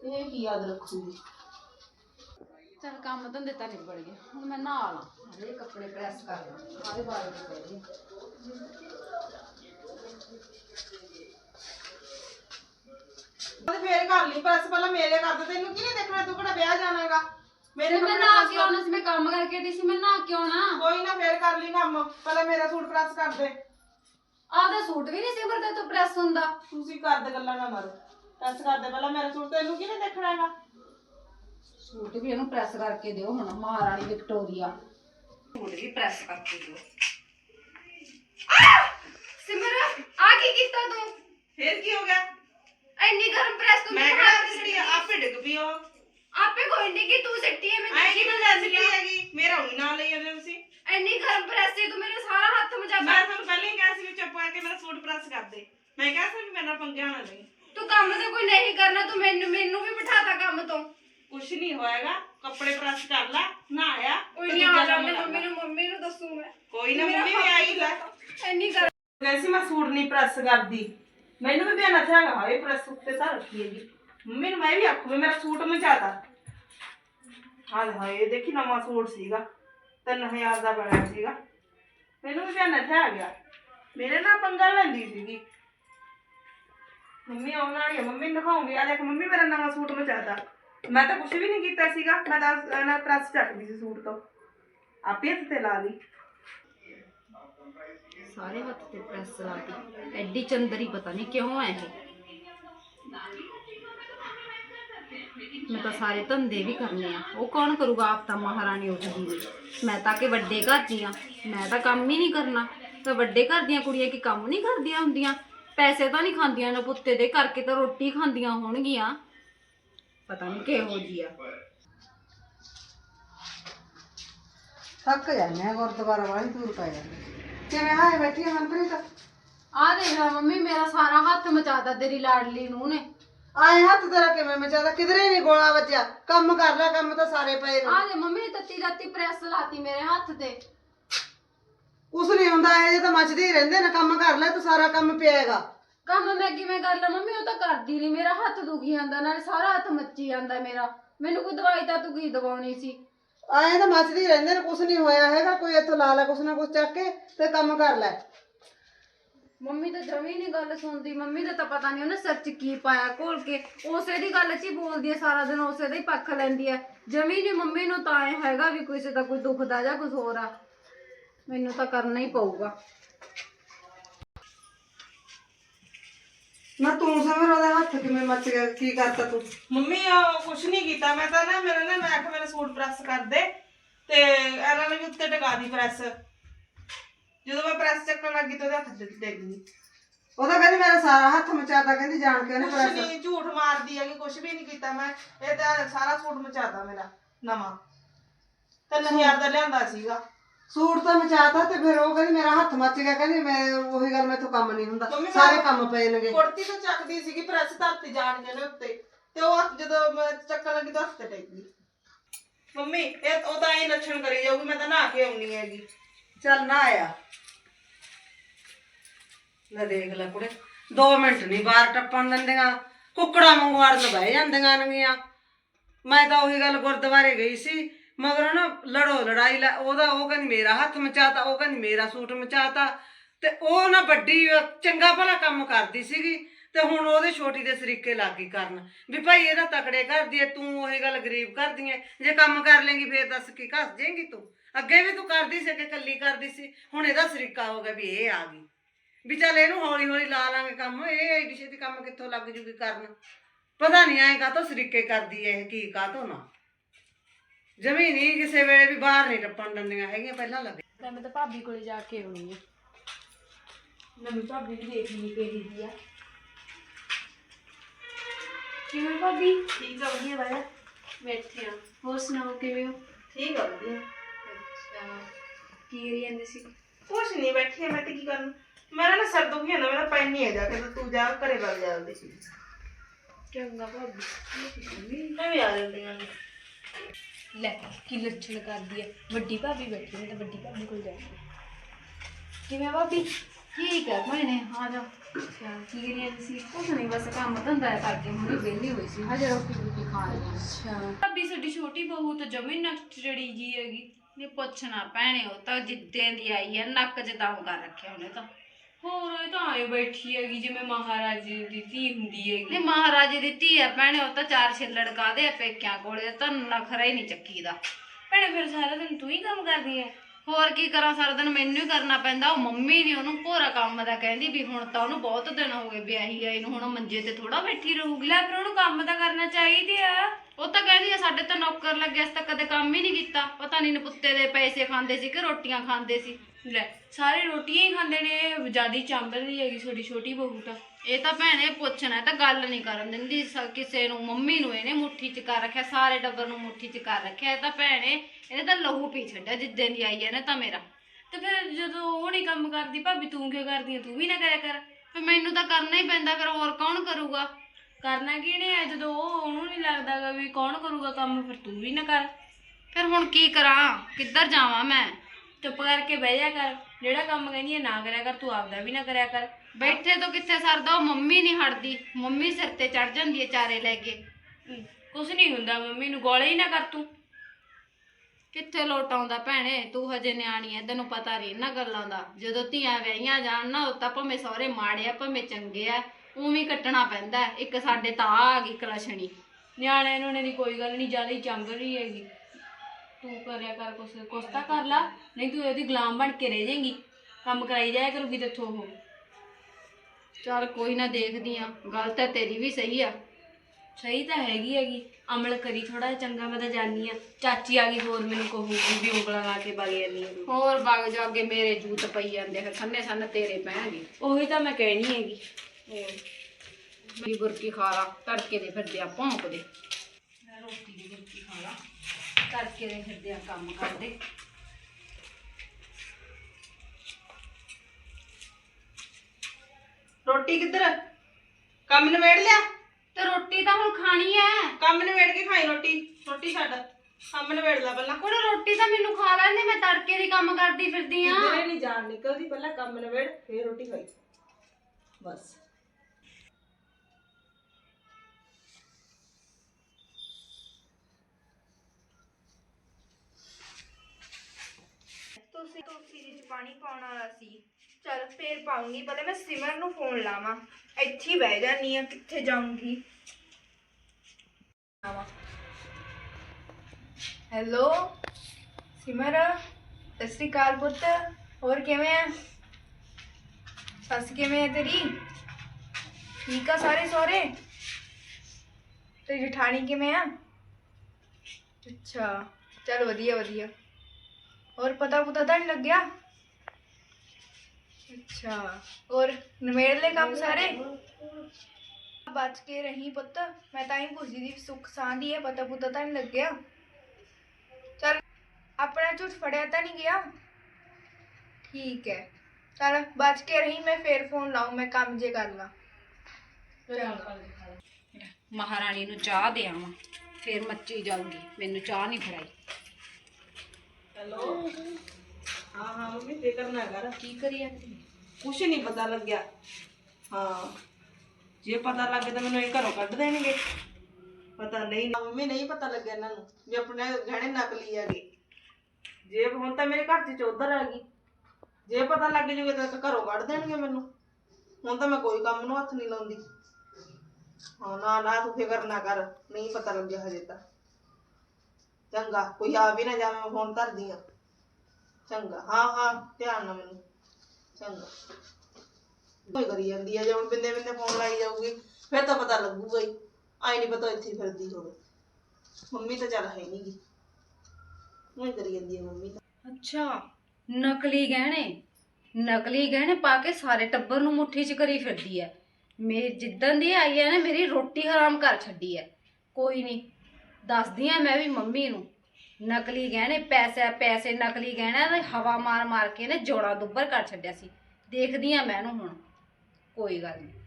ਇਹ ਕੀ ਯਾਦ ਰੱਖੂਗੀ? ਚਲ ਕੰਮ ਧੰਦੇ ਤਾਂ ਨਿਬੜ ਗਏ। ਹੁਣ ਮੈਂ ਨਹਾ ਲਾਂ। ਇਹ ਕੱਪੜੇ ਪ੍ਰੈਸ ਕਰ ਲਾਂ। ਆਦੇ ਬਾਰੇ ਦੇ ਪੈ ਗਏ। ਤੇ ਫੇਰ ਕਰ ਲਈ ਪ੍ਰੈਸ ਪਹਿਲਾਂ ਮੇਰੇ ਕਰ ਦੇ ਤੈਨੂੰ ਕੀ ਨਹੀਂ ਦੇਖਣਾ ਤੂੰ ਕਿਹੜਾ ਵਿਆਹ ਜਾਣਾਗਾ? ਮੇਰੇ ਮੈਂ ਕੱਪੜੇ ਨਹਾ press ਕੇ ਆਉਣਾ ਸੀ ਮੈਂ ਕੰਮ ਕਰਕੇ ਦੀ ਸੀ ਮੈਂ ਨਹਾ ਕੇ ਆਉਣਾ ਕੋਈ ਨਾ ਫੇਰ ਕਰ ਲਈ ਕੰਮ ਪਹਿਲਾਂ ਮੇਰਾ ਸੂਟ ਪ੍ਰੈਸ ਕਰ ਦੇ। ਆਹਦਾ ਸੂਟ ਵੀ ਨਹੀਂ ਸਿਮਰਦਾ ਤੋਂ ਪ੍ਰੈਸ ਹੁੰਦਾ ਤੁਸੀਂ ਕਰਦੇ ਗੱਲਾਂ ਨਾ ਮਾਰੋ ਪ੍ਰੈਸ ਕਰ ਦੇ ਪਹਿਲਾਂ ਮੇਰਾ ਸੂਟ ਤੈਨੂੰ ਕੀ ਨਹੀਂ ਦੇਖਣਾ ਹੈਗਾ? ਸੂਟ ਵੀ ਇਹਨੂੰ ਪ੍ਰੈਸ ਕਰਕੇ ਦਿਓ ਹੁਣ ਮਹਾਰਾਣੀ ਵਿਕਟੋਰੀਆ। ਸੂਟ ਵੀ ਪ੍ਰੈਸ ਕਰਕੇ ਦਿਓ। ਸਿਮਰ ਆ ਕੀ ਕੀਤਾ ਤੂੰ? ਫੇਰ ਕੀ ਹੋ ਗਿਆ? ਇੰਨੀ ਗਰਮ ਪ੍ਰੈਸ ਤੂੰ ਮੈਂ ਮੇਰੇ ਕਿਹੜਾ ਹੱਥ ਸਿੱਟੀ ਆ, ਆਪੇ ਡਿੱਗ ਪਈ ਉਹ। ਆਪੇ ਕੋਈ ਨਹੀਂ ਕਿ ਤੂੰ ਸਿੱਟੀ ਹੈ ਮੈਂ ਐ ਕਿਵੇਂ ਲੈ ਸਿੱਟੀ ਹੈਗੀ? ਮੇਰਾ ਹੁਣੀ ਨਾਲ ਲਈ ਜਾਂਦੇ ਤੁਸੀਂ। ਇੰਨੀ ਗਰਮ ਪ੍ਰੈਸ ਸੀ ਤੂੰ ਮੇਰੇ ਸਾਰਾ ਹੱਥ ਮਚਾ ਮੈਂ ਤੁਹਾਨੂੰ ਪਹਿਲਾਂ ਹੀ ਕਿਹਾ ਸੀ ਵੀ ਚੁੱਪ ਕਰਕੇ ਮੇਰਾ ਸੂਟ ਪ੍ਰੈਸ ਕਰ ਦੇ। ਮੈਂ ਕਿਹਾ ਸੀ ਵੀ ਮੇਰੇ ਨਾਲ ਪੰਗੇ ਹੋਣਾ ਨਹੀਂ ਤੂੰ ਕੰਮ ਤੇ ਕੋਈ ਨਹੀਂ ਕਰਨਾ ਤੂੰ ਮੈਨੂੰ ਮੈਨੂੰ ਵੀ ਬਿਠਾਤਾ ਕੰਮ ਤੋਂ। ਕੁਛ ਨਹੀਂ ਹੋਏਗਾ ਕੱਪੜੇ ਪ੍ਰੈਸ ਕਰ ਲੈ ਨਾ ਆਇਆ। ਕੋਈ ਨਹੀਂ ਆ ਜਾ ਮੈਂ ਮੰਮੀ ਨੂੰ ਮੰਮੀ ਨੂੰ ਦੱਸੂ ਮੈਂ। ਕੋਈ ਨਾ ਮੰਮੀ ਵੀ ਆਈ ਲੈ। ਇੰਨੀ ਗਰਮ ਵੈਸੇ ਮੈਂ ਸੂਟ ਨਹੀਂ ਪ੍ਰੈਸ ਕਰਦੀ। ਮੈਨੂੰ ਵੀ ਬਿਆਨਾ ਚਾਹਾਂਗਾ ਹਾਏ ਪ੍ਰੈਸ ਉੱਤੇ ਤਾਂ ਰੱਖੀ ਹੈਗੀ। ਮੰਮੀ ਨੂੰ ਮੈਂ ਵੀ ਆਖੂ ਵੀ ਮੇਰਾ ਸੂਟ ਮਚਾਤਾ ਹਾਏ ਹਾਏ, ਦੇਖੀ ਨਵਾਂ ਸੂਟ ਸੀਗਾ। 3000 ਦਾ ਬਣਿਆ ਸੀਗਾ। ਮੈਨੂੰ ਵੀ ਬਿਆਨਾ ਚਾਹ ਗਿਆ। ਮੇਰੇ ਨਾਲ ਪੰਗਾ ਲੈਂਦੀ ਸੀਗੀ। ਮੰਮੀ ਆਉਣ ਵਾਲੀ ਹੈ ਮੰਮੀ ਨੂੰ ਦਿਖਾਉਂਗੀ। ਆ ਦੇਖ, ਮੰਮੀ ਮੇਰਾ ਨਵਾਂ ਸੂਟ ਮਚਾਤਾ ਮੈਂ ਤਾਂ ਕੁਝ ਵੀ ਨਹੀਂ ਕੀਤਾ ਸੀਗਾ। ਮੈਂ ਤਾਂ ਨਾ ਪ੍ਰੈਸ ਚੱਕਦੀ ਸੀ ਸੂਟ ਤੋਂ। ਆਪੇ ਹੱਥ ਤੇ ਲਾ ਲਈ। ਸਾਰੇ ਹੱਥ ਤੇ ਪ੍ਰੈਸ ਲਾਤੀ ਐਡੀ ਚੰਦਰੀ ਪਤਾ ਨਹੀਂ ਕਿਉਂ ਐ ਇਹ ਮੈਂ ਤਾਂ ਸਾਰੇ ਧੰਦੇ ਵੀ ਕਰਨੇ ਆ ਉਹ ਕੌਣ ਕਰੂਗਾ ਆਪ ਤਾਂ ਮਹਾਰਾਣੀ ਉੱਠਦੀ ਨਹੀਂ ਮੈਂ ਤਾਂ ਕਿ ਵੱਡੇ ਘਰ ਦੀ ਆ ਮੈਂ ਤਾਂ ਕੰਮ ਹੀ ਨਹੀਂ ਕਰਨਾ ਤਾਂ ਵੱਡੇ ਘਰ ਦੀਆਂ ਕੁੜੀਆਂ ਕੀ ਕੰਮ ਨਹੀਂ ਕਰਦੀਆਂ ਹੁੰਦੀਆਂ ਪੈਸੇ ਤਾਂ ਨਹੀਂ ਖਾਂਦੀਆਂ ਨਾ ਪੁੱਤੇ ਦੇ ਕਰਕੇ ਤਾਂ ਰੋਟੀ ਖਾਂਦੀਆਂ ਹੋਣਗੀਆਂ ਪਤਾ ਨਹੀਂ ਕਿਹੋ ਜੀ ਆ ਥੱਕ ਜਾਂਦੇ ਆ ਗੁਰਦੁਆਰਾ ਵਾਲੀ ਦੂਰ ਪੈ ਜਾਂਦੇ ਕਿਵੇਂ ਹਾਏ ਬੈਠੀ ਆ ਮਨਪ੍ਰੀਤ? ਆ ਦੇਖ ਲੈ ਮੰਮੀ ਮੇਰਾ ਸਾਰਾ ਹੱਥ ਮਚਾਤਾ ਤੇਰੀ ਲਾਡਲੀ ਨੂੰ ਨੇ ਆਏ ਹੱਥ ਤੇਰਾ ਕਿਵੇਂ ਮਚਾਦਾ ਕਿਧਰੇ ਨਹੀਂ ਗੋਲਾ ਵੱਜਿਆ? ਕੰਮ ਕਰ ਲੈ ਕੰਮ ਤਾਂ ਸਾਰੇ ਪਏ ਨੇ। ਆ ਦੇ ਮੰਮੀ ਤੱਤੀ ਤੱਤੀ ਪ੍ਰੈਸ ਲਾਤੀ ਮੇਰੇ ਹੱਥ ਤੇ। ਕੁਛ ਨਹੀਂ ਹੁੰਦਾ ਇਹ ਜੇ ਤਾਂ ਮੱਚਦੇ ਹੀ ਰਹਿੰਦੇ ਨੇ। ਕੰਮ ਕਰ ਲੈ ਤੂੰ ਸਾਰਾ ਕੰਮ ਪਿਆਏਗਾ ਕੰਮ ਮੈਂ ਕਿਵੇਂ ਕਰ ਲਾਂ ਮੰਮੀ ਉਹ ਤਾਂ ਕਰਦੀ ਨਹੀਂ ਮੇਰਾ ਹੱਥ ਦੁਖੀ ਜਾਂਦਾ ਨਾਲ ਸਾਰਾ ਹੱਥ ਮੱਚੀ ਜਾਂਦਾ ਮੇਰਾ। ਮੈਨੂੰ ਕੋਈ ਦਵਾਈ ਤਾਂ ਤੂੰ ਕੀ ਦਵਾਉਣੀ ਸੀ? ਆਏ ਤਾਂ ਮੱਚਦੇ ਰਹਿੰਦੇ ਨੇ, ਕੁਛ ਨਹੀਂ ਹੋਇਆ ਹੈਗਾ, ਕੋਈ ਇੱਥੋਂ ਲਾ ਲੈ, ਕੁਛ ਨਾ ਕੁਛ ਚੱਕ ਕੇ ਤੇ ਕੰਮ ਕਰ ਲੈ। ਮੰਮੀ ਤਾਂ ਜਮੀ ਨਹੀਂ ਗੱਲ ਸੁਣਦੀ, ਮੰਮੀ ਦਾ ਤਾਂ ਪਤਾ ਨਹੀਂ ਉਹਨੇ ਸੱਚ ਕੀ ਪਾਇਆ, ਘੋਲ ਕੇ। ਉਸੇ ਦੀ ਗੱਲ 'ਚ ਹੀ ਬੋਲਦੀ ਹੈ, ਸਾਰਾ ਦਿਨ ਉਸੇ ਦਾ ਹੀ ਪੱਖ ਲੈਂਦੀ ਹੈ। ਜਮੀ ਨਹੀਂ ਮੰਮੀ ਨੂੰ ਤਾਂ ਐ ਹੈਗਾ ਵੀ ਕਿਸੇ ਦਾ ਕੋਈ ਦੁੱਖ ਦਾ ਜਾਂ ਕੁਝ ਹੋਰ ਆ। ਮੈਨੂੰ ਤਾਂ ਕਰਨਾ ਹੀ ਪਊਗਾ। ਨਾ ਤੂੰ ਸਮਰ ਉਹਦੇ ਹੱਥ ਕਿਵੇਂ ਮੱਚ ਗਿਆ ਕੀ ਕਰਤਾ ਤੂੰ? ਮੰਮੀ ਉਹ ਕੁਛ ਨਹੀਂ ਕੀਤਾ। ਮੈਂ ਤਾਂ ਨਾ ਮੇਰਾ ਨਾ ਮੈਂ ਆਖਿਆ ਮੇਰਾ ਸੂਟ ਪ੍ਰੈਸ ਕਰ ਦੇ ਤੇ ਇਹਨਾਂ ਨੇ ਵੀ ਉੱਤੇ ਟਿਕਾ ਦੀ ਪ੍ਰੈਸ ਜਦੋਂ ਮੈਂ ਪ੍ਰੈਸ ਚੱਕਣ ਲੱਗੀ ਤਾਂ ਉਹਦੇ ਹੱਥ 'ਚ ਡਿੱਗ ਗਈ। ਉਹ ਤਾਂ ਕਹਿੰਦੀ ਮੇਰਾ ਸਾਰਾ ਹੱਥ ਮਚਾਤਾ ਕਹਿੰਦੀ ਜਾਣ ਕੇ ਉਹਨੇ ਕੁਛ ਪ੍ਰੈਸ ਨਹੀਂ ਝੂਠ ਮਾਰਦੀ ਹੈਗੀ ਕੁਛ ਵੀ ਨਹੀਂ ਕੀਤਾ ਮੈਂ। ਇਹ ਤਾਂ ਸਾਰਾ ਸੂਟ ਮਚਾਤਾ ਮੇਰਾ ਨਵਾਂ। ਤਿੰਨ ਹਜ਼ਾਰ ਦਾ ਲਿਆਂਦਾ ਸੀਗਾ। ਸੂਟ ਤਾਂ ਮਚਾਤਾ ਤੇ ਫਿਰ ਉਹ ਕਹਿੰਦੀ ਮੇਰਾ ਹੱਥ ਮੱਚ ਗਿਆ ਕਹਿੰਦੀ ਮੈਂ ਉਹੀ ਗੱਲ ਮੈਥੋਂ ਕੰਮ ਨਹੀਂ ਹੁੰਦਾ ਮੰਮੀ ਮੈਂ- ਸਾਰੇ ਕੰਮ ਪਏ ਨੇਗੇ। ਕੁੜਤੀ ਤਾਂ ਚੱਕਦੀ ਸੀਗੀ ਪ੍ਰੈਸ ਧਰਤੀ ਜਾਣ ਕੇ ਨੇ ਉੱਤੇ ਤੇ ਉਹ ਹੱਥ ਜਦੋਂ ਮੈਂ ਚੱਕਣ ਲੱਗੀ ਤਾਂ ਹੱਥ ਤੇ ਡਿੱਗ ਗਈ। ਮੰਮੀ ਇਹ ਉਹ ਤਾਂ ਇਹ ਲੱਛਣ ਕਰੀ ਜਾਊਗੀ ਮੈਂ ਤਾਂ ਨਹਾ ਕੇ ਆਉਣੀ ਹੈਗੀ। ਚੱਲ ਨਾ ਆਇਆ ਲੈ ਦੇਖ ਲੈ ਕੁੜੇ 2 ਮਿੰਟ ਨਹੀਂ ਬਾਹਰ ਟੱਪਣ ਦਿੰਦੀਆਂ ਕੁੱਕੜਾ ਵਾਂਗੂ ਅੜਨ ਬਹਿ ਜਾਂਦੀਆਂ ਨਗੀਆਂ। ਮੈਂ ਤਾਂ ਉਹੀ ਗੱਲ ਗੁਰਦੁਆਰੇ ਗਈ ਸੀ ਮਗਰ ਨਾ ਲੜੋ ਲੜਾਈ ਲੈ ਉਹਦਾ ਉਹ ਕਹਿੰਦੀ ਮੇਰਾ ਹੱਥ ਮਚਾਤਾ ਉਹ ਕਹਿੰਦੀ ਮੇਰਾ ਸੂਟ ਮਚਾਤਾ। ਤੇ ਉਹ ਨਾ ਵੱਡੀ ਅਹ, ਚੰਗਾ ਭਲਾ ਕੰਮ ਕਰਦੀ ਸੀਗੀ ਤੇ ਹੁਣ ਉਹਦੇ ਛੋਟੀ ਦੇ ਸਰੀਕੇ ਲੱਗ ਗਈ ਕਰਨ। ਵੀ ਭਾਈ ਇਹਦਾ ਤਕੜੇ ਕਰਦੀ ਐ ਤੂੰ ਉਹੀ ਗੱਲ ਗਰੀਬ ਕਰਦੀ ਐ ਜੇ ਕੰਮ ਕਰ ਲੇਂਗੀ ਫੇਰ ਦੱਸ ਕੀ ਘਸ ਜਾਏਂਗੀ ਤੂੰ? ਅੱਗੇ ਵੀ ਤੂੰ ਕਰਦੀ ਸੀ ਅੱਗੇ ਕੱਲੀ ਕਰਦੀ ਸੀ। ਹੁਣ ਇਹਦਾ ਸਰੀਕਾ ਹੋ ਗਿਆ ਵੀ ਇਹ ਆ ਗਈ। ਵੀ ਚੱਲ ਇਹਨੂੰ ਹੌਲੀ ਹੌਲੀ ਲਾ ਲਾਂਗੇ ਕੰਮ। ਇਹ ਐਡੀ ਛੇਤੀ ਕੰਮ ਕਿੱਥੋਂ ਲੱਗ ਜੂਗੀ ਕਰਨ? ਪਤਾ ਨਹੀਂ ਐਂ ਕਾਹਤੋਂ ਸਰੀਕੇ ਕਰਦੀ ਐ ਇਹ ਕੀ ਕਾਹਤੋਂ ਨਾ। ਜਮੀ ਨਹੀਂ ਕਿਸੇ ਵੇਲੇ ਵੀ ਬਾਹਰ ਨਹੀਂ ਟੱਪਣ ਦਿੰਦੀਆਂ ਹੈਗੀਆਂ ਪਹਿਲਾਂ ਲੱਗੇ। ਤਾਂ ਮੈਂ ਤਾਂ ਭਾਬੀ ਕੋਲੇ ਜਾ ਕੇ ਆਉਣੀ ਆ। ਨਵੀਂ ਭਾਬੀ ਵੀ ਦੇਖ ਲਈ ਕਿਹਦੀ ਦੀ ਆ। ਕਿਵੇਂ ਭਾਬੀ? ਠੀਕ ਆ ਵਧੀਆ ਬਾਇਆ ਬੈਠੇ ਆ। ਹੋਰ ਸੁਣਾਓ ਕਿਵੇਂ ਹੋ? ਠੀਕ ਆ ਵਧੀਆ। ਅੱਛਾ ਕੀ ਕਰੀ ਜਾਂਦੇ ਸੀ? ਕੁਛ ਨਹੀਂ ਬੈਠੀ ਆ ਮੈਂ ਤੇ ਕੀ ਕਰਨ। ਮੇਰਾ ਨਾ ਸਿਰ ਦੁਖੀ ਜਾਂਦਾ ਮੇਰਾ ਪੈਨ ਨਹੀਂ ਹੈ ਜਾ ਕੇ ਤੇ ਤੂੰ ਜਾ ਘਰੇ ਵਗ ਜਾ ਉਹਦੇ ਚੰਗਾ ਭਾਬੀ। ਮੈਂ ਵੀ ਆ ਜਾਂਦੀ ਹਾਂ ਲੈ ਕੀ ਲੱਛਣ ਕਰਦੀ ਹੈ ਵੱਡੀ ਭਾਬੀ ਬੈਠੀ ਮੈਂ ਤਾਂ ਵੱਡੀ ਭਾਬੀ ਕੋਲ ਜਾਊਂਗੀ ਕਿਵੇਂ ਭਾਬੀ? ਠੀਕ ਹੈ ਭੈਣੇ ਆ ਜਾ। ਅੱਛਾ। ਕੀ ਕਰੀਏ ਤੁਸੀਂ? ਕੁਛ ਨਹੀਂ ਬਸ ਕੰਮ ਧੰਦਾ ਕਰਕੇ ਹੁਣੇ ਵਿਹਲੀ ਹੋਈ ਸੀ। ਹਜੇ ਰੋਟੀ ਰੋਟੀ ਖਾ ਲਈ ਆ। ਅੱਛਾ। ਭਾਬੀ ਸਾਡੀ ਛੋਟੀ ਬਹੂ ਤਾਂ ਜਮੀ ਨਕਚੜੀ ਜੀ ਹੈਗੀ। ਨਹੀਂ ਪੁੱਛਣਾ ਭੈਣੇ ਉਹ ਤਾਂ ਜਿੱਦਾਂ ਦੀ ਆਈ ਹੈ ਨੱਕ 'ਚ ਦਮ ਕਰ ਰੱਖਿਆ ਉਹਨੇ ਤਾਂ। ਹੋਰ ਇਹ ਤਾਂ ਆਏ ਬੈਠੀ ਹੈਗੀ ਜਿਵੇਂ ਮਹਾਰਾਜੀ ਦੀ ਧੀ ਹੁੰਦੀ ਨਹੀਂ ਹੈਗੀ ਮਹਾਰਾਜੇ ਦੀ ਧੀ ਹੈ ਭੈਣੇ ਉਹ ਤਾਂ ਚਾਰ ਛਿੱਲੜ ਕਾਦੇ ਆ ਪੇਕਿਆਂ ਕੋਲੇ ਤਾਂ ਨਖਰਾ ਹੀ ਨਹੀਂ ਚੱਕੀਦਾ। ਭੈਣੇ ਫਿਰ ਸਾਰਾ ਦਿਨ ਤੂੰ ਹੀ ਕੰਮ ਕਰਦੀ ਹੈ? ਹੋਰ ਕੀ ਕਰਾਂ ਸਾਰਾ ਦਿਨ ਮੈਨੂੰ ਹੀ ਕਰਨਾ ਪੈਂਦਾ। ਉਹ ਮੰਮੀ ਨੇ ਉਹਨੂੰ ਭੋਰਾ ਕੰਮ ਦਾ ਕਹਿੰਦੀ ਵੀ ਹੁਣ ਤਾਂ ਉਹਨੂੰ ਬਹੁਤ ਦਿਨ ਹੋ ਗਏ ਵਿਆਹੀ ਆਈ ਨੂੰ ਹੁਣ ਉਹ ਮੰਜੇ ਤੇ ਥੋੜਾ ਬੈਠੀ ਰਹੂਗੀ। ਲੈ ਫਿਰ ਉਹਨੂੰ ਕੰਮ ਤਾਂ ਕਰਨਾ ਚਾਹੀਦਾ ਆ। ਉਹ ਤਾਂ ਕਹਿੰਦੀ ਆ ਸਾਡੇ ਤਾਂ ਨੌਕਰ ਲੱਗਿਆ ਸੀ ਤਾਂ ਕਦੇ ਕੰਮ ਹੀ ਨਹੀਂ ਕੀਤਾ। ਪਤਾ ਨਹੀਂ ਨਪੁੱਤੇ ਦੇ ਪੈਸੇ ਖਾਂਦੇ ਸੀ ਕਿ ਰੋਟੀਆਂ ਖਾਂਦੇ ਸੀ। ਲੈ ਸਾਰੇ ਰੋਟੀਆਂ ਹੀ ਖਾਂਦੇ ਨੇ ਜਿਆਦੀ ਚਾਂਬਲ ਦੀ ਹੈਗੀ ਛੋਟੀ ਛੋਟੀ ਬਹੂ ਤਾਂ ਇਹ ਤਾਂ ਭੈਣੇ ਪੁੱਛਣਾ ਤਾਂ ਗੱਲ ਨਹੀਂ ਕਰਨ ਦਿੰਦੀ ਸ- ਕਿਸੇ ਨੂੰ ਮੰਮੀ ਨੂੰ ਇਹਨੇ ਮੁੱਠੀ 'ਚ ਕਰ ਰੱਖਿਆ ਸਾਰੇ ਟੱਬਰ ਨੂੰ ਮੁੱਠੀ 'ਚ ਕਰ ਰੱਖਿਆ ਇਹ ਤਾਂ ਭੈਣੇ ਇਹਨੇ ਤਾਂ ਲਹੂ ਪੀ ਛੱਡਿਆ ਜਿੱਦਾਂ ਦੀ ਆਈ ਹੈ ਨਾ ਤਾਂ ਮੇਰਾ। ਤੇ ਫਿਰ ਜਦੋਂ ਉਹ ਨਹੀਂ ਕੰਮ ਕਰਦੀ ਭਾਬੀ ਤੂੰ ਕਿਉਂ ਕਰਦੀ ਹੈ? ਤੂੰ ਵੀ ਨਾ ਕਰਿਆ ਕਰ। ਫਿਰ ਮੈਨੂੰ ਤਾਂ ਕਰਨਾ ਹੀ ਪੈਂਦਾ ਫਿਰ ਹੋਰ ਕੌਣ ਕਰੂਗਾ? ਕਰਨਾ ਕਿਹਨੇ ਆ? ਜਦੋਂ ਉਹ ਉਹਨੂੰ ਨਹੀਂ ਲੱਗਦਾਗਾ ਵੀ ਕੌਣ ਕਰੂਗਾ ਕੰਮ ਫਿਰ ਤੂੰ ਵੀ ਨਾ ਕਰ। ਫਿਰ ਹੁਣ ਕੀ ਕਰਾਂ? ਕਿੱਧਰ ਜਾਵਾਂ ਮੈਂ? ਚੁੱਪ ਕਰਕੇ ਬਹਿ ਜਾ ਕਰ। ਜਿਹੜਾ ਕੰਮ ਕਹਿੰਦੀ ਹੈ ਨਾ ਕਰਿਆ ਕਰ ਤੂੰ ਆਪਦਾ ਵੀ ਨਾ ਕਰਿਆ ਕਰ। ਬੈਠੇ ਤੋਂ ਕਿੱਥੇ ਸਰਦਾ ਉਹ ਮੰਮੀ ਨਹੀਂ ਹਟਦੀ। ਮੰਮੀ ਸਿਰ ਤੇ ਚੜ ਜਾਂਦੀ ਹੈ ਚਾਰੇ ਲੈ ਕੇ। ਕੁਛ ਨਹੀਂ ਹੁੰਦਾ ਮੰਮੀ ਨੂੰ ਗੋਲੇ ਹੀ ਨਾ ਕਰ ਤੂੰ। ਕਿੱਥੇ ਲੋਟ ਆਉਂਦਾ ਭੈਣੇ? ਤੂੰ ਹਜੇ ਨਿਆਣੀ ਐ ਤੈਨੂੰ ਪਤਾ ਨਹੀਂ ਇਹਨਾਂ ਗੱਲਾਂ ਦਾ। ਜਦੋਂ ਧੀਆਂ ਵਿਆਹੀਆਂ ਜਾਣ ਨਾ ਉਹ ਤਾਂ ਭਾਵੇਂ ਸਹੁਰੇ ਮਾੜੇ ਆ ਭਾਵੇਂ ਚੰਗੇ ਆ ਉਵੇਂ ਹੀ ਕੱਟਣਾ ਪੈਂਦਾ। ਹੈ। ਇੱਕ ਸਾਡੇ ਤਾਂ ਆਹ ਆ ਗਈ ਕਲਸ਼ਣੀ। ਨਿਆਣੇ ਨੂੰ ਦੀ ਕੋਈ ਗੱਲ ਨਹੀਂ ਜ਼ਿਆਦਾ ਹੀ ਚੰਬ ਰਹੀ ਹੈਗੀ। ਤੂੰ ਕਰਿਆ ਕਰ ਕੁਛ ਕੁਛ ਤਾਂ ਕਰ ਲਾ ਨਹੀਂ ਤੂੰ ਇਹਦੀ ਗੁਲਾਮ ਬਣ ਕੇ ਰਹਿ ਜਾਏਂਗੀ। ਕੰਮ ਕਰਾਈ ਜਾਇਆ ਕਰੂਗੀ ਤੇਥੋਂ ਉਹ। ਚੱਲ ਕੋਈ ਨਾ ਦੇਖਦੀ ਆ ਗੱਲ ਤਾਂ ਤੇਰੀ ਵੀ ਸਹੀ ਆ। ਸਹੀ ਤਾਂ ਹੈਗੀ ਹੈਗੀ ਅਮਲ ਕਰੀ ਥੋੜਾ ਚੰਗਾ ਮੈਂ ਤਾਂ ਜਾਣੀ ਆ। ਚਾਚੀ ਆ ਗਈ ਹੋਰ ਮੈਨੂੰ ਕਹੂਗੀ ਵੀ ਉਂਗਲਾਂ ਲਾ ਕੇ ਵਗ ਜਾਂਦੀ ਆ। ਤੂੰ ਹੋਰ ਵਗ ਜਾ ਅੱਗੇ ਮੇਰੇ ਜੂਤ ਪਈ ਜਾਂਦੇ ਫਿਰ ਸੰਨੇ ਸੰਨ ਤੇਰੇ ਪੈਣਗੇ। ਉਹੀ ਤਾਂ ਮੈਂ ਕਹਿਣੀ ਹੈਗੀ। ਮੇਰੀ ਬੁਰਕੀ ਖਾ ਲਾ ਤੜਕੇ ਦੇ ਫਿਰਦੇ ਆ ਭੌਂਕਦੇ ਮੈਂ ਰੋਟੀ ਦੀ ਬੁਰਕੀ ਖਾ ਲਾ ਤੜਕੇ ਦੇ ਫਿਰਦੇ ਆ ਕੰਮ ਕਰਦੇ। ਰੋਟੀ ਕਿੱਧਰ? ਕੰਮ ਨਿਬੇੜ ਲਿਆ? ਤੇ ਰੋਟੀ ਤਾਂ ਹੁਣ ਖਾਣੀ ਐ। ਕੰਮ ਨਿਬੇੜ ਕੇ ਖਾਈ ਰੋਟੀ? ਰੋਟੀ ਛੱਡ ਕੰਮ ਨਿਬੇੜ ਲੈ ਪਹਿਲਾਂ। ਕੁੜੇ ਰੋਟੀ ਤਾਂ ਮੈਨੂੰ ਖਾ ਲੈਂਦੇ ਮੈਂ ਤੜਕੇ ਦੀ ਕੰਮ ਕਰਦੀ ਫਿਰਦੀ ਆ। ਕਿਧਰੇ ਨਹੀਂ ਜਾਣ ਨਿਕਲਦੀ ਪਹਿਲਾਂ ਕੰਮ ਨਿਬੇੜ ਫੇਰ ਰੋਟੀ ਖਾਈ। ਬਸ। ਤੁਸੀਂ ਤੁਲਸੀ ਜੀ ਪਾਣੀ ਪਾਉਣ ਵਾਲਾ ਸੀ। ਚਲ ਫੇਰ ਪਾਉਂਗੀ, ਪਹਿਲੇ ਮੈਂ ਸਿਮਰ ਨੂੰ ਫੋਨ ਲਾਵਾਂ। ਇੱਥੇ ਹੀ ਬਹਿ ਜਾਨੀ ਆ ਕਿੱਥੇ ਜਾਊਂਗੀ। ਹੈਲੋ, ਸਿਮਰ, ਸਤਿ ਸ਼੍ਰੀ ਅਕਾਲ ਪੁੱਤ, ਹੋਰ ਕਿਵੇਂ ਆ? ਸੱਸ ਕਿਵੇਂ ਆ ਤੇਰੀ? ਠੀਕ ਆ ਸਾਰੇ ਸਹੁਰੇ? ਤੇ ਜਠਾਣੀ ਕਿਵੇਂ ਆ? ਅੱਛਾ, ਚਲ ਵਧੀਆ ਵਧੀਆ। ਹੋਰ ਪਤਾ ਪੁਤਾ ਤਾਂ ਨਹੀਂ ਲੱਗਿਆ? ਅੱਛਾ, ਹੋਰ ਨਿਮੇੜ ਕੰਮ ਸਾਰੇ? ਬਚ ਕੇ ਰਹੀ ਪੁੱਤ, ਮੈਂ ਤਾਂ ਹੀ ਪੁੱਛਦੀ ਸੀ ਸੁੱਖ ਸਾਂਦੀ ਹੈ, ਪਤਾ ਪੁਤਾ ਤਾਂ ਨਹੀਂ ਲੱਗਿਆ। ਚਲ, ਆਪਣਾ ਝੂਠ ਫੜਿਆ ਤਾਂ ਨਹੀਂ ਗਿਆ? ਠੀਕ ਹੈ, ਚਲ ਬਚ ਕੇ ਰਹੀ, ਮੈਂ ਫੇਰ ਫੋਨ ਲਾਉ ਮੈਂ ਕੰਮ ਜੇ ਕਰ ਲਾਂ। ਮਹਾਰਾਣੀ ਨੂੰ ਚਾਹ ਦੇ ਆਵਾਂ, ਫੇਰ ਮੱਚੀ ਜਾਊਗੀ, ਮੈਨੂੰ ਚਾਹ ਨਹੀਂ ਫੜਾਈ। ਹੈਲੋ। ਹਾਂ ਹਾਂ ਮੰਮੀ ਫਿਕਰ ਨਾ ਕਰ। ਕੀ ਕਰੀ ਜਾਂਦੀ? ਕੁਛ ਨਹੀਂ ਪਤਾ ਲੱਗਿਆ। ਹਾਂ ਜੇ ਪਤਾ ਲੱਗੇ ਤਾਂ ਮੈਨੂੰ ਇਹ ਘਰੋਂ ਕੱਢ ਦੇਣਗੇ। ਪਤਾ ਨਹੀਂ ਨਾ। ਮੰਮੀ ਨਹੀਂ ਪਤਾ ਲੱਗਿਆ ਇਹਨਾਂ ਨੂੰ ਵੀ ਆਪਣੇ ਗਹਿਣੇ ਨਕਲੀ ਹੈਗੇ। ਜੇ ਹੁਣ ਤਾਂ ਮੇਰੇ ਘਰ 'ਚ ਚੌਧਰ ਆ ਗਈ। ਜੇ ਪਤਾ ਲੱਗ ਜੂਗਾ ਤਾਂ ਘਰੋਂ ਕੱਢ ਦੇਣਗੇ ਮੈਨੂੰ। ਹੁਣ ਤਾਂ ਮੈਂ ਕੋਈ ਕੰਮ ਨੂੰ ਹੱਥ ਨਹੀਂ ਲਾਉਂਦੀ। ਹਾਂ ਨਾ ਨਾ ਤੂੰ ਫਿਕਰ ਨਾ ਕਰ। ਨਹੀਂ ਪਤਾ ਲੱਗਿਆ ਹਜੇ ਤਾਂ। ਚੰਗਾ, ਕੋਈ ਆ ਵੀ ਨਾ ਜਾਵੇ, ਮੈਂ ਫੋਨ ਧਰਦੀ ਆ ਚੰਗਾ, ਹਾਂ ਹਾਂ, ਧਿਆਨ ਨਾਲ ਮੈਨੂੰ। ਚੰਗਾ। ਕੋਈ ਕਰੀ ਜਾਂਦੀ ਆ ਜੇ ਹੁਣ ਬਿੰਦੇ ਬਿੰਦੇ ਫੋਨ ਲਾਈ ਜਾਊਗੀ, ਫਿਰ ਤਾਂ ਪਤਾ ਲੱਗੂਗਾ ਹੀ। ਆਈ ਨਹੀਂ ਪਤਾ ਇੱਥੇ ਫਿਰਦੀ ਹੋਵੇ। ਮੰਮੀ ਤਾਂ ਚੱਲ ਹੈ ਨੀ ਗੀ। ਕਰੀ ਜਾਂਦੀ ਆ ਮੰਮੀ ਤਾਂ। ਅੱਛਾ, ਨਕਲੀ ਗਹਿਣੇ। ਨਕਲੀ ਗਹਿਣੇ ਪਾ ਕੇ ਸਾਰੇ ਟੱਬਰ ਨੂੰ ਮੁੱਠੀ 'ਚ ਕਰੀ ਫਿਰਦੀ ਐ। ਮੇਰੀ ਜਿੱਦਣ ਦੀ ਆਈ ਐ ਨਾ, ਮੇਰੀ ਰੋਟੀ ਹਰਾਮ ਕਰ ਛੱਡੀ ਐ। ਕੋਈ ਨਹੀਂ ਦੱਸਦੀ ਆ ਮੈਂ ਵੀ ਮੰਮੀ ਨੂੰ, ਨਕਲੀ ਗਹਿਣੇ, ਪੈਸੇ ਪੈਸੇ ਨਕਲੀ ਗਹਿਣਿਆਂ ਦਾ ਹਵਾ ਮਾਰ ਮਾਰ ਕੇ ਨੇ ਜੋੜਾ ਦੁੱਬਰ ਕਰ ਛੱਡਿਆ ਸੀ। ਦੇਖਦੀ ਆ ਮੈਂ ਇਹਨੂੰ ਹੁਣ, ਕੋਈ ਗੱਲ ਨਹੀਂ